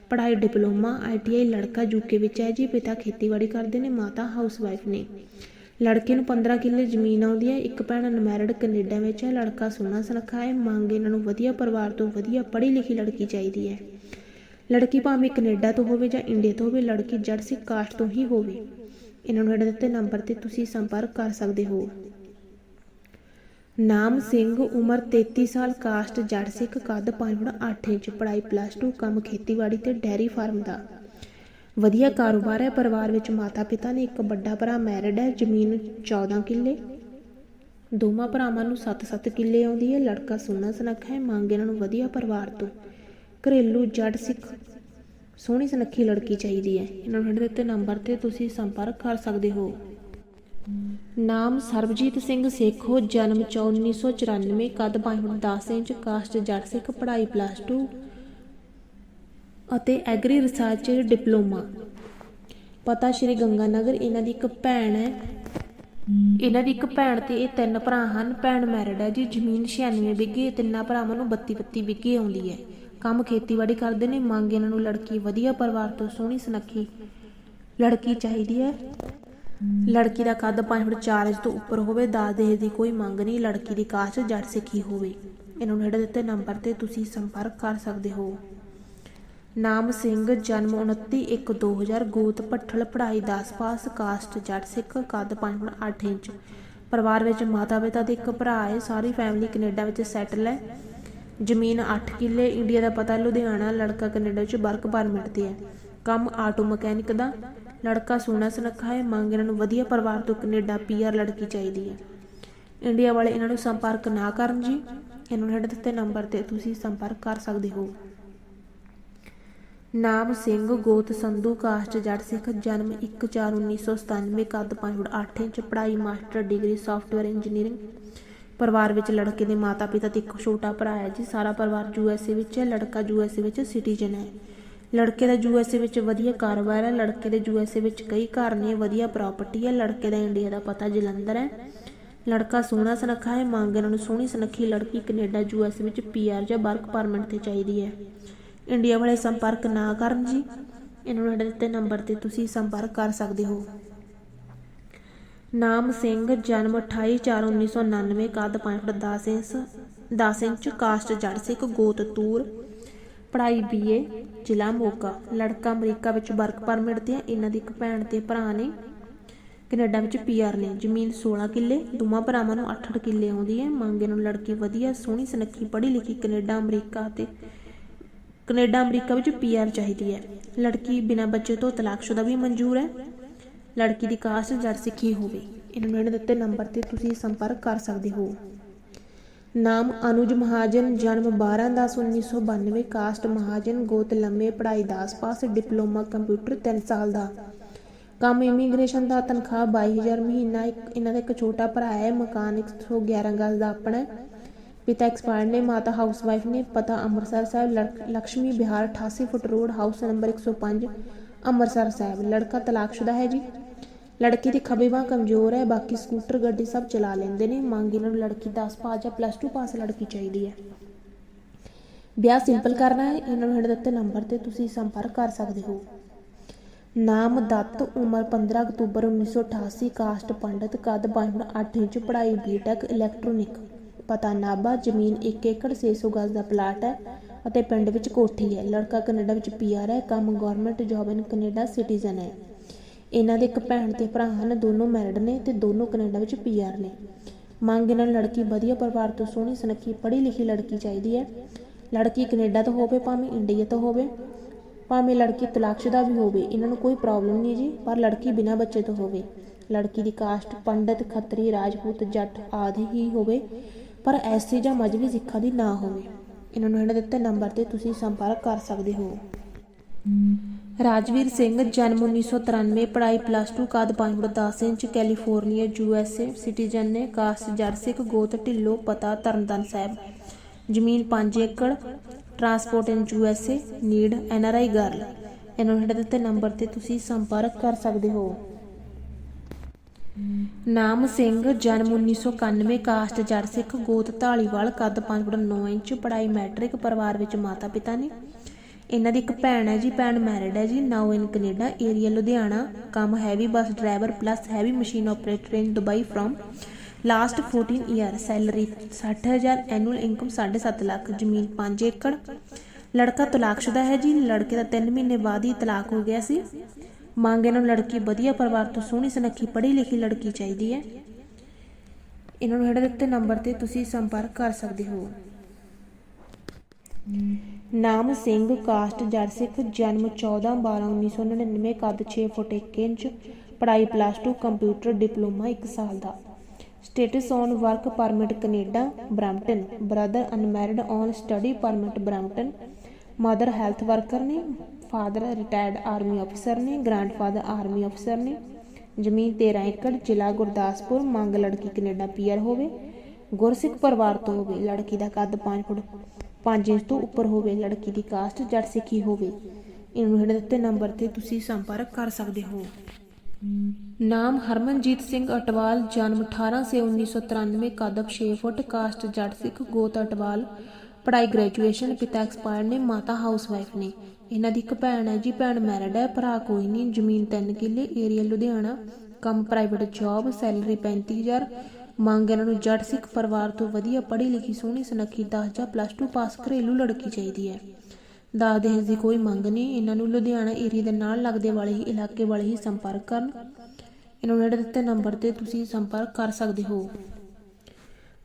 ਪੜ੍ਹਾਈ, ਡਿਪਲੋਮਾ ਆਈਟੀਆਈ ਲੜਕਾ ਯੂਕੇ ਵਿੱਚ ਹੈ, ਜੀ ਪਿਤਾ ਖੇਤੀਬਾੜੀ ਕਰਦੇ ਨੇ, ਮਾਤਾ ਹਾਊਸਵਾਈਫ ਨੇ। ਲੜਕੇ ਨੂੰ 15 ਕਿੱਲੇ ਜ਼ਮੀਨ ਆਉਂਦੀ ਹੈ, ਇੱਕ ਭੈਣ ਅਨਮੈਰਿਡ ਕੈਨੇਡਾ ਵਿੱਚ ਹੈ, ਲੜਕਾ ਸੋਹਣਾ ਸੁਨੱਖਾ ਹੈ, ਮੰਗ ਇਹਨਾਂ ਨੂੰ ਵਧੀਆ ਪਰਿਵਾਰ ਤੋਂ ਵਧੀਆ ਪੜ੍ਹੀ ਲਿਖੀ ਲੜਕੀ ਚਾਹੀਦੀ ਹੈ। ਲੜਕੀ ਭਾਵੇਂ ਕੈਨੇਡਾ ਤੋਂ ਹੋਵੇ ਜਾਂ ਇੰਡੀਆ ਤੋਂ ਹੋਵੇ, ਲੜਕੀ ਜੱਟ ਸਿੱਖ ਕਾਸਟ ਤੋਂ ਹੀ ਹੋਵੇ। ਇਹਨਾਂ ਨੂੰ ਹੇਠ ਦਿੱਤੇ ਨੰਬਰ ਤੇ ਤੁਸੀਂ ਸੰਪਰਕ ਕਰ ਸਕਦੇ ਹੋ। ਨਾਮ ਸਿੰਘ, ਉਮਰ 33 ਸਾਲ, ਕਾਸਟ, ਜੜ ਸਿੱਖ, ਕੱਦ 5 ਫੁੱਟ 8 ਇੰਚ, ਪੜ੍ਹਾਈ ਪਲੱਸ 2 ਕੰਮ ਖੇਤੀਬਾੜੀ ਤੇ ਡੈਰੀ ਫਾਰਮ ਦਾ। ਵਧੀਆ ਕਾਰੋਬਾਰ ਹੈ, ਪਰਿਵਾਰ ਵਿੱਚ ਮਾਤਾ ਪਿਤਾ ਨੇ ਇੱਕ ਵੱਡਾ ਭਰਾ ਮੈਰਿਡ ਹੈ, ਜ਼ਮੀਨ 14 ਕਿੱਲੇ। ਦੋਵਾਂ ਭਰਾਵਾਂ ਨੂੰ 7-7 ਕਿੱਲੇ ਆਉਂਦੀ ਹੈ, ਲੜਕਾ ਸੋਹਣਾ ਸੁਨੱਖਾ ਹੈ, ਮੰਗ ਇਹਨਾਂ ਨੂੰ ਵਧੀਆ ਪਰਿਵਾਰ ਤੋਂ। ਘਰੇਲੂ ਜੜ ਸਿੱਖ, ਸੋਹਣੀ ਸੁਨੱਖੀ ਲੜਕੀ ਚਾਹੀਦੀ ਹੈ। ਇਹਨਾਂ ਨੂੰ ਹੇਠ ਦਿੱਤੇ ਨੰਬਰ ਤੇ ਤੁਸੀਂ ਸੰਪਰਕ ਕਰ ਸਕਦੇ ਹੋ। ਨਾਮ ਸਰਬਜੀਤ ਸਿੰਘ ਸੇਖੋ, ਜਨਮ 1994 ਕੱਦ 5 ਫੁੱਟ 10 ਇੰਚ ਕਾਸਟ ਜੱਟ ਸਿੱਖ, ਪੜ੍ਹਾਈ ਪਲੱਸ 2 ਅਤੇ ਐਗਰੀ ਰਿਸਰਚ ਡਿਪਲੋਮਾ। ਪਤਾ ਸ਼੍ਰੀ ਗੰਗਾਨਗਰ, ਇਹਨਾਂ ਦੀ ਇੱਕ ਭੈਣ ਹੈ। ਇਹਨਾਂ ਦੀ ਇੱਕ ਭੈਣ ਤੇ ਇਹ ਤਿੰਨ ਭਰਾ ਹਨ। ਭੈਣ ਮੈਰਿਡ ਹੈ ਜੀ, ਜ਼ਮੀਨ 96 ਵਿਗੇ ਤਿੰਨਾਂ ਭਰਾਵਾਂ ਨੂੰ 32 32 ਵਿਗੇ ਆਉਂਦੀ ਹੈ। ਕੰਮ ਖੇਤੀਬਾੜੀ ਕਰਦੇ ਨੇ, ਮੰਗ ਇਹਨਾਂ ਨੂੰ ਲੜਕੀ ਵਧੀਆ ਪਰਿਵਾਰ ਤੋਂ ਸੋਹਣੀ ਸੁਨੱਖੀ ਲੜਕੀ ਚਾਹੀਦੀ ਹੈ। ਲੜਕੀ ਦਾ ਕੱਦ 5 ਫੁੱਟ 4 ਇੰਚ ਤੋਂ ਉੱਪਰ ਹੋਵੇ, ਦਾਜ ਦਹੇਜ ਦੀ ਕੋਈ ਮੰਗ ਨਹੀਂ, ਲੜਕੀ ਦੀ ਕਾਸਟ ਜੱਟ ਸਿੱਖੀ ਹੋਵੇ। ਇਹਨਾਂ ਨੂੰ ਹੇਠ ਦਿੱਤੇ ਨੰਬਰ ਤੇ ਤੁਸੀਂ ਸੰਪਰਕ ਕਰ ਸਕਦੇ ਹੋ। ਨਾਮ ਸਿੰਘ, ਜਨਮ 29/1/2000 ਗੋਤ ਭੱਠਲ, ਪੜ੍ਹਾਈ 10 ਪਾਸ ਕਾਸਟ ਜੱਟ ਸਿੱਖ, ਕੱਦ 5 ਫੁੱਟ 8 ਇੰਚ। ਪਰਿਵਾਰ ਵਿੱਚ ਮਾਤਾ ਪਿਤਾ ਤੇ ਇੱਕ ਭਰਾ ਹੈ, ਸਾਰੀ ਫੈਮਿਲੀ ਕੈਨੇਡਾ ਵਿੱਚ ਸੈਟਲ ਹੈ। ਜ਼ਮੀਨ 8 ਕਿੱਲੇ, ਇੰਡੀਆ ਦਾ ਪਤਾ ਲੁਧਿਆਣਾ, ਲੜਕਾ ਕੈਨੇਡਾ ਵਿੱਚ ਵਰਕ ਪਰਮਿਟ ਤੇ ਹੈ। ਕੰਮ ਆਟੋ ਮਕੈਨਿਕ ਦਾ। ਲੜਕਾ ਸੋਹਣਾ ਸੁਨੱਖਾ ਹੈ। ਮੰਗ ਇਹਨਾਂ ਨੂੰ ਵਧੀਆ ਪਰਿਵਾਰ ਤੋਂ ਕੈਨੇਡਾ ਪੀਆਰ ਲੜਕੀ ਚਾਹੀਦੀ ਹੈ। ਇੰਡੀਆ ਵਾਲੇ ਇਹਨਾਂ ਨੂੰ ਸੰਪਰਕ ਨਾ ਕਰਨ ਜੀ। ਇਹਨਾਂ ਨੂੰ ਹੇਠ ਦਿੱਤੇ ਨੰਬਰ ਤੇ ਤੁਸੀਂ ਸੰਪਰਕ ਕਰ ਸਕਦੇ ਹੋ। ਨਾਮ ਸਿੰਘ ਗੋਤ ਸੰਧੂ ਕਾਸਟ ਜੱਟ ਸਿੱਖ, ਜਨਮ 1/4/1997 ਕੱਦ 5 ਫੁੱਟ 8 ਇੰਚ, ਪੜ੍ਹਾਈ ਮਾਸਟਰ ਡਿਗਰੀ ਸਾਫਟਵੇਅਰ ਇੰਜੀਨੀਅਰਿੰਗ ਪਰਿਵਾਰ ਵਿੱਚ ਲੜਕੇ ਦੇ ਮਾਤਾ ਪਿਤਾ ਤੇ ਇੱਕ ਛੋਟਾ ਭਰਾ ਹੈ ਜੀ। ਸਾਰਾ ਪਰਿਵਾਰ ਯੂਐਸਏ ਵਿੱਚ ਹੈ। ਲੜਕਾ ਯੂਐਸਏ ਵਿੱਚ ਸਿਟੀਜ਼ਨ ਹੈ। ਲੜਕੇ ਦਾ ਯੂਐਸਏ ਵਿੱਚ ਵਧੀਆ ਕਾਰੋਬਾਰ ਹੈ, ਲੜਕੇ ਦੇ ਯੂਐਸਏ ਵਿੱਚ ਕਈ ਘਰ ਨੇ, ਵਧੀਆ ਪ੍ਰਾਪਰਟੀ ਹੈ, ਲੜਕੇ ਦਾ ਇੰਡੀਆ ਦਾ ਪਤਾ ਜਲੰਧਰ ਹੈ। ਲੜਕਾ ਸੋਹਣਾ ਸੁਨੱਖਾ ਹੈ ਮੰਗ ਇਹਨਾਂ ਨੂੰ ਸੋਹਣੀ ਸੁਨੱਖੀ ਲੜਕੀ ਕੈਨੇਡਾ ਯੂਐਸ ਵਿੱਚ ਪੀਆਰ ਜਾਂ ਵਰਕ ਪਰਮਿਟ ਤੇ ਚਾਹੀਦੀ ਹੈ। ਇੰਡੀਆ ਵਾਲੇ ਸੰਪਰਕ ਨਾ ਕਰਨ ਜੀ। ਇਹਨਾਂ ਨੂੰ ਸਾਡੇ ਦਿੱਤੇ ਨੰਬਰ ਤੇ ਤੁਸੀਂ ਸੰਪਰਕ ਕਰ ਸਕਦੇ ਹੋ। ਨਾਮ ਸਿੰਘ, ਜਨਮ 28/4/1999 ਕੱਦ 5 ਫੁੱਟ 10 ਇੰਚ 10 ਇੰਚ ਕਾਸਟ ਜੜ ਸਿੱਖ ਗੋਤ ਤੂਰ ਪੜ੍ਹਾਈ ਬੀਏ, ਜ਼ਿਲ੍ਹਾ ਮੋਗਾ, ਲੜਕਾ ਅਮਰੀਕਾ ਵਿੱਚ ਵਰਕ ਪਰਮਿਟ ਤੇ ਹੈ ਇਹਨਾਂ ਦੀ ਇੱਕ ਭੈਣ ਤੇ ਭਰਾ ਨੇ। ਕੈਨੇਡਾ ਵਿੱਚ ਪੀਆਰ ਨੇ। ਜ਼ਮੀਨ 16 ਕਿੱਲੇ, ਦੋਵਾਂ ਭਰਾਵਾਂ ਨੂੰ 8-8 ਕਿੱਲੇ ਆਉਂਦੀ ਹੈ। ਮੰਗੇ ਨੂੰ ਲੜਕੀ ਵਧੀਆ, ਸੋਹਣੀ ਸੁਨੱਖੀ, ਪੜ੍ਹੀ ਲਿਖੀ ਕੈਨੇਡਾ, ਅਮਰੀਕਾ ਤੇ ਕੈਨੇਡਾ, ਅਮਰੀਕਾ ਵਿੱਚ ਪੀਆਰ ਚਾਹੀਦੀ ਹੈ। ਲੜਕੀ ਬਿਨਾਂ ਬੱਚੇ ਤੋਂ ਤਲਾਕਸ਼ੁਦਾ ਵੀ ਮਨਜ਼ੂਰ ਹੈ। ਲੜਕੀ ਦੀ ਕਾਸਟ ਜੜ ਸਿੱਖੀ ਹੋਵੇ। ਇਹਨਾਂ ਨੂੰ ਦਿੱਤੇ ਨੰਬਰ ਤੇ ਤੁਸੀਂ ਸੰਪਰਕ ਕਰ ਸਕਦੇ ਹੋ। ਨਾਮ ਅਨੁਜ ਮਹਾਜਨ, ਜਨਮ 12/10/1992 ਕਾਸਟ ਮਹਾਜਨ, ਗੋਤ ਲੰਮੇ, ਪੜ੍ਹਾਈ 10 ਪਾਸ, ਡਿਪਲੋਮਾ, ਕੰਪਿਊਟਰ 3 ਸਾਲ ਦਾ। ਕੰਮ ਇਮੀਗ੍ਰੇਸ਼ਨ ਦਾ ਤਨਖਾਹ 22000 ਮਹੀਨਾ, ਇੱਕ ਇਹਨਾਂ ਦਾ ਇੱਕ ਛੋਟਾ ਭਰਾ ਹੈ, ਮਕਾਨ 111 ਗਜ਼ ਦਾ ਆਪਣਾ ਪਿਤਾ ਐਕਸਪਾਇਰ ਨੇ, ਮਾਤਾ ਹਾਊਸਵਾਈਫ ਨੇ, ਪਤਾ ਅੰਮ੍ਰਿਤਸਰ ਸਾਹਿਬ ਲਕ- Lakshmi Bihar 88 foot road, house number 105 Amritsar Sahib. ਲੜਕਾ ਤਲਾਕਸ਼ੁਦਾ ਹੈ ਜੀ। ਲੜਕੀ ਦੀ ਖੱਬੀ ਬਾਂਹ ਕਮਜ਼ੋਰ ਹੈ, ਬਾਕੀ ਸਕੂਟਰ, ਗੱਡੀ ਸਭ ਚਲਾ ਲੈਂਦੇ ਨੇ। ਮੰਗ ਇਹਨਾਂ ਨੂੰ ਲੜਕੀ 10 ਪਾਸ ਜਾਂ ਪਲੱਸ 2 ਪਾਸ ਲੜਕੀ ਚਾਹੀਦੀ ਹੈ। ਵਿਆਹ ਸਿੰਪਲ ਕਰਨਾ ਹੈ। ਇਹਨਾਂ ਨੂੰ ਸਾਡੇ ਦਿੱਤੇ ਨੰਬਰ ਤੇ ਤੁਸੀਂ ਸੰਪਰਕ ਕਰ ਸਕਦੇ ਹੋ। ਨਾਮ, ਦੱਤ, ਉਮਰ 15 ਅਕਤੂਬਰ 1988 ਕਾਸਟ, ਪੰਡਤ, ਕੱਦ 5 ਫੁੱਟ 8 ਇੰਚ, ਪੜ੍ਹਾਈ, ਬੀਟੈਕ ਇਲੈਕਟ੍ਰੋਨਿਕ ਪਤਾ ਨਾਭਾ, ਜ਼ਮੀਨ 1 ਏਕੜ 600 ਗਜ਼ ਦਾ ਪਲਾਟ ਹੈ ਅਤੇ ਪਿੰਡ ਵਿੱਚ ਕੋਠੀ ਹੈ। ਲੜਕਾ ਕੈਨੇਡਾ ਵਿੱਚ ਪੀਆਰ ਹੈ। ਕੰਮ government job in Canada citizen ਹੈ। ਇਹਨਾਂ ਦੇ ਇੱਕ ਭੈਣ ਤੇ ਭਰਾ ਹਨ, ਦੋਨੋਂ ਮੈਰਿਡ ਨੇ ਤੇ ਦੋਨੋਂ ਕੈਨੇਡਾ ਵਿੱਚ ਪੀਆਰ ਨੇ। ਮੰਗ ਇਹਨਾਂ ਨੂੰ, ਲੜਕੀ ਵਧੀਆ ਪਰਿਵਾਰ ਤੋਂ ਸੋਹਣੀ, ਸੁਨੱਖੀ ਪੜ੍ਹੀ ਲਿਖੀ ਲੜਕੀ ਚਾਹੀਦੀ ਹੈ। ਲੜਕੀ ਕੈਨੇਡਾ ਤੋਂ ਹੋਵੇ, ਭਾਵੇਂ ਇੰਡੀਆ ਤੋਂ ਹੋਵੇ, ਭਾਵੇਂ ਲੜਕੀ ਤਲਾਕਸ਼ੁਦਾ ਵੀ ਹੋਵੇ, ਇਹਨਾਂ ਨੂੰ ਕੋਈ ਪ੍ਰੋਬਲਮ ਨਹੀਂ ਜੀ, ਪਰ ਲੜਕੀ ਬਿਨਾਂ ਬੱਚੇ ਤੋਂ ਹੋਵੇ। ਲੜਕੀ ਦੀ ਕਾਸਟ ਪੰਡਤ, ਖੱਤਰੀ, ਰਾਜਪੂਤ, ਜੱਟ ਆਦਿ ਹੀ ਹੋਵੇ, ਪਰ ਐਸੀ ਜਾਂ ਮਜਬੀ ਸਿੱਖਾਂ ਦੀ ਨਾ ਹੋਵੇ। ਇਹਨਾਂ ਨੂੰ ਇਹਨਾਂ ਦਿੱਤੇ ਨੰਬਰ ਤੇ ਤੁਸੀਂ ਸੰਪਰਕ ਕਰ ਸਕਦੇ ਹੋ। ਰਾਜਵੀਰ ਸਿੰਘ, ਜਨਮ 1993 ਪੜ੍ਹਾਈ ਪਲੱਸ 2 ਕੱਦ 5 ਫੁੱਟ 10 ਇੰਚ ਕੈਲੀਫੋਰਨੀਆ ਏ, ਸਿਟੀਜ਼ਨ ਨੇ ਕਾਸਟ ਜਰਸਿਕ ਗੋਤ ਢਿੱਲੋ ਪਤਾ ਤਰਨਤਾਰਨ ਸਾਹਿਬ। ਜ਼ਮੀਨ 5 ਏਕੜ transport in U S A need NRI girl ਇਹਨਾਂ ਨੂੰ ਸਾਡੇ ਦਿੱਤੇ ਨੰਬਰ ਤੇ ਤੁਸੀਂ ਸੰਪਰਕ ਕਰ ਸਕਦੇ ਹੋ। ਨਾਮ ਸਿੰਘ, ਜਨਮ 1991 ਕਾਸਟ ਜੜ ਸਿੱਖ ਗੋਤ ਢਾਲੀਵਾਲ, ਕੱਦ 5 ਫੁੱਟ 9 ਇੰਚ, ਪੜ੍ਹਾਈ ਮੈਟ੍ਰਿਕ, ਪਰਿਵਾਰ ਵਿੱਚ ਮਾਤਾ ਪਿਤਾ ਨੇ। ਇਹਨਾਂ ਦੀ ਇੱਕ ਭੈਣ ਹੈ ਜੀ, ਭੈਣ ਮੈਰਿਡ ਹੈ ਜੀ now in Canada area Ludhiana ਕੰਮ heavy bus driver plus heavy machine operator in Dubai from last 14 year salary 60000 annual income 7.5 lakh, ਜ਼ਮੀਨ 5 ਏਕੜ। ਲੜਕਾ ਤਲਾਕਸ਼ੁਦਾ ਹੈ ਜੀ, ਲੜਕੇ ਦਾ 3 ਮਹੀਨੇ ਬਾਅਦ ਹੀ ਤਲਾਕ ਹੋ ਗਿਆ ਸੀ। ਮੰਗ ਇਹਨਾਂ ਨੂੰ ਲੜਕੀ ਵਧੀਆ ਪਰਿਵਾਰ ਤੋਂ ਸੋਹਣੀ ਸੁਨੱਖੀ, ਪੜ੍ਹੀ ਲਿਖੀ ਲੜਕੀ ਚਾਹੀਦੀ ਹੈ। ਇਹਨਾਂ ਨੂੰ ਹੇਠ ਦਿੱਤੇ ਨੰਬਰ ਤੇ ਤੁਸੀਂ ਸੰਪਰਕ ਕਰ ਸਕਦੇ ਹੋ। ਨਾਮ ਸਿੰਘ ਕਾਸਟ ਜੜ ਸਿੱਖ ਜਨਮ 14 12 1999 ਕੱਦ 6 ਫੁੱਟ 1 ਇੰਚ, ਪੜ੍ਹਾਈ ਪਲੱਸ 2 ਕੰਪਿਊਟਰ ਡਿਪਲੋਮਾ 1 ਸਾਲ ਦਾ। Status on work permit Canada, Brampton. Brother unmarried on study permit Brampton. Mother health worker ਨੇ। ਫਾਦਰ ਰਿਟਾਇਰਡ ਆਰਮੀ ਅਫਸਰ ਨੇ। ਗ੍ਰੈਂਡਫਾਦਰ ਆਰਮੀ ਅਫਸਰ ਨੇ। ਜ਼ਮੀਨ 13 ਏਕੜ, ਜ਼ਿਲ੍ਹਾ ਗੁਰਦਾਸਪੁਰ। ਮੰਗ ਲੜਕੀ ਕੈਨੇਡਾ ਪੀਆਰ ਹੋਵੇ। ਗੁਰਸਿੱਖ ਪਰਿਵਾਰ ਤੋਂ ਹੋਵੇ। ਲੜਕੀ ਦਾ ਕੱਦ 5 ਫੁੱਟ 5 ਇੰਚ ਤੋਂ ਉੱਪਰ ਹੋਵੇ, ਲੜਕੀ ਦੀ ਕਾਸਟ ਜੱਟ ਸਿੱਖੀ ਹੋਵੇ। ਇਹਨਾਂ ਹੇਠ ਦਿੱਤੇ ਨੰਬਰ ਤੇ ਤੁਸੀਂ ਸੰਪਰਕ ਕਰ ਸਕਦੇ ਹੋ। ਨਾਮ ਹਰਮਨਜੀਤ ਸਿੰਘ ਅਟਵਾਲ, ਜਨਮ 18 ਸੇ 1993 ਕੱਦ 6 ਫੁੱਟ, ਕਾਸਟ ਜੱਟ ਸਿੱਖ, ਗੋਤ ਅਟਵਾਲ। ਪੜ੍ਹਾਈ ਗ੍ਰੈਜੂਏਸ਼ਨ ਪਿਤਾ ਐਕਸਪਾਇਰ ਨੇ, ਮਾਤਾ ਹਾਊਸਵਾਈਫ ਨੇ। ਇਹਨਾਂ ਦੀ ਇੱਕ ਭੈਣ ਹੈ ਜੀ, ਭੈਣ ਮੈਰਿਡ ਹੈ, ਭਰਾ ਕੋਈ ਨਹੀਂ, ਜ਼ਮੀਨ 3 ਕਿੱਲੇ, ਏਰੀਆ ਲੁਧਿਆਣਾ। ਕੰਮ ਪ੍ਰਾਈਵੇਟ ਜੌਬ, ਸੈਲਰੀ 35000 ਮੰਗ ਇਹਨਾਂ ਨੂੰ ਜੱਟ ਸਿੱਖ ਪਰਿਵਾਰ ਤੋਂ ਵਧੀਆ ਪੜ੍ਹੀ ਲਿਖੀ, ਸੋਹਣੀ ਸੁਨੱਖੀ 10 ਜਾਂ ਪਲੱਸ 2 ਪਾਸ ਘਰੇਲੂ ਲੜਕੀ ਚਾਹੀਦੀ ਹੈ। ਦਾਜ ਦਹੇਜ ਦੀ ਕੋਈ ਮੰਗ ਨਹੀਂ। ਇਹਨਾਂ ਨੂੰ ਲੁਧਿਆਣਾ ਏਰੀਆ ਦੇ ਨਾਲ ਲੱਗਦੇ ਵਾਲੇ ਹੀ ਇਲਾਕੇ ਵਾਲੇ ਹੀ ਸੰਪਰਕ ਕਰਨ। ਇਹਨਾਂ ਨੂੰ ਨੇੜੇ ਦਿੱਤੇ ਨੰਬਰ ਤੇ ਤੁਸੀਂ ਸੰਪਰਕ ਕਰ ਸਕਦੇ ਹੋ।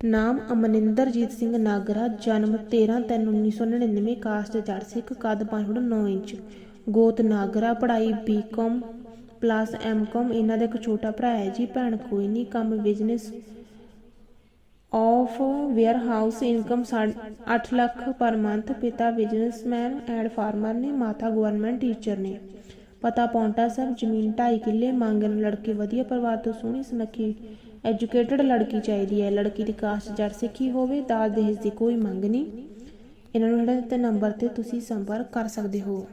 ਨਾਮ ਅਮਨਿੰਦਰਜੀਤ ਸਿੰਘ ਨਾਗਰਾ, ਜਨਮ 13/3/1999 ਕਾਸਟ ਜੜ ਸਿੱਖ, ਕੱਦ 5 ਫੁੱਟ 9 ਇੰਚ, ਗੋਤ ਨਾਗਰਾ, ਪੜ੍ਹਾਈ ਬੀਕਾਮ ਪਲੱਸ ਐਮਕਾਮ ਇਹਨਾਂ ਦਾ ਇੱਕ ਛੋਟਾ ਭਰਾ ਹੈ ਜੀ, ਭੈਣ ਕੋਈ ਨਹੀਂ, ਕੰਮ business of warehouse income 8 lakh per month ਪਿਤਾ ਬਿਜ਼ਨਸਮੈਨ ਐਂਡ ਫਾਰਮਰ ਨੇ, ਮਾਤਾ ਗਵਰਨਮੈਂਟ ਟੀਚਰ ਨੇ। ਪਤਾ ਪੌਂਟਾ ਸਾਹਿਬ, ਜ਼ਮੀਨ 2.5 ਕਿੱਲੇ ਮੰਗਣ ਲੜਕੇ ਵਧੀਆ ਪਰਿਵਾਰ ਤੋਂ ਸੋਹਣੀ ਸੁਨੱਖੀ ਐਜੂਕੇਟਡ ਲੜਕੀ ਚਾਹੀਦੀ ਹੈ। ਲੜਕੀ ਦੀ ਕਾਸਟ ਜੜ ਸਿੱਖੀ ਹੋਵੇ, ਦਾਜ ਦਹੇਜ ਦੀ ਕੋਈ ਮੰਗ ਨਹੀਂ। ਇਹਨਾਂ ਨੂੰ ਜਿਹੜਾ ਦਿੱਤੇ ਨੰਬਰ ਤੇ ਤੁਸੀਂ ਸੰਪਰਕ ਕਰ ਸਕਦੇ ਹੋ।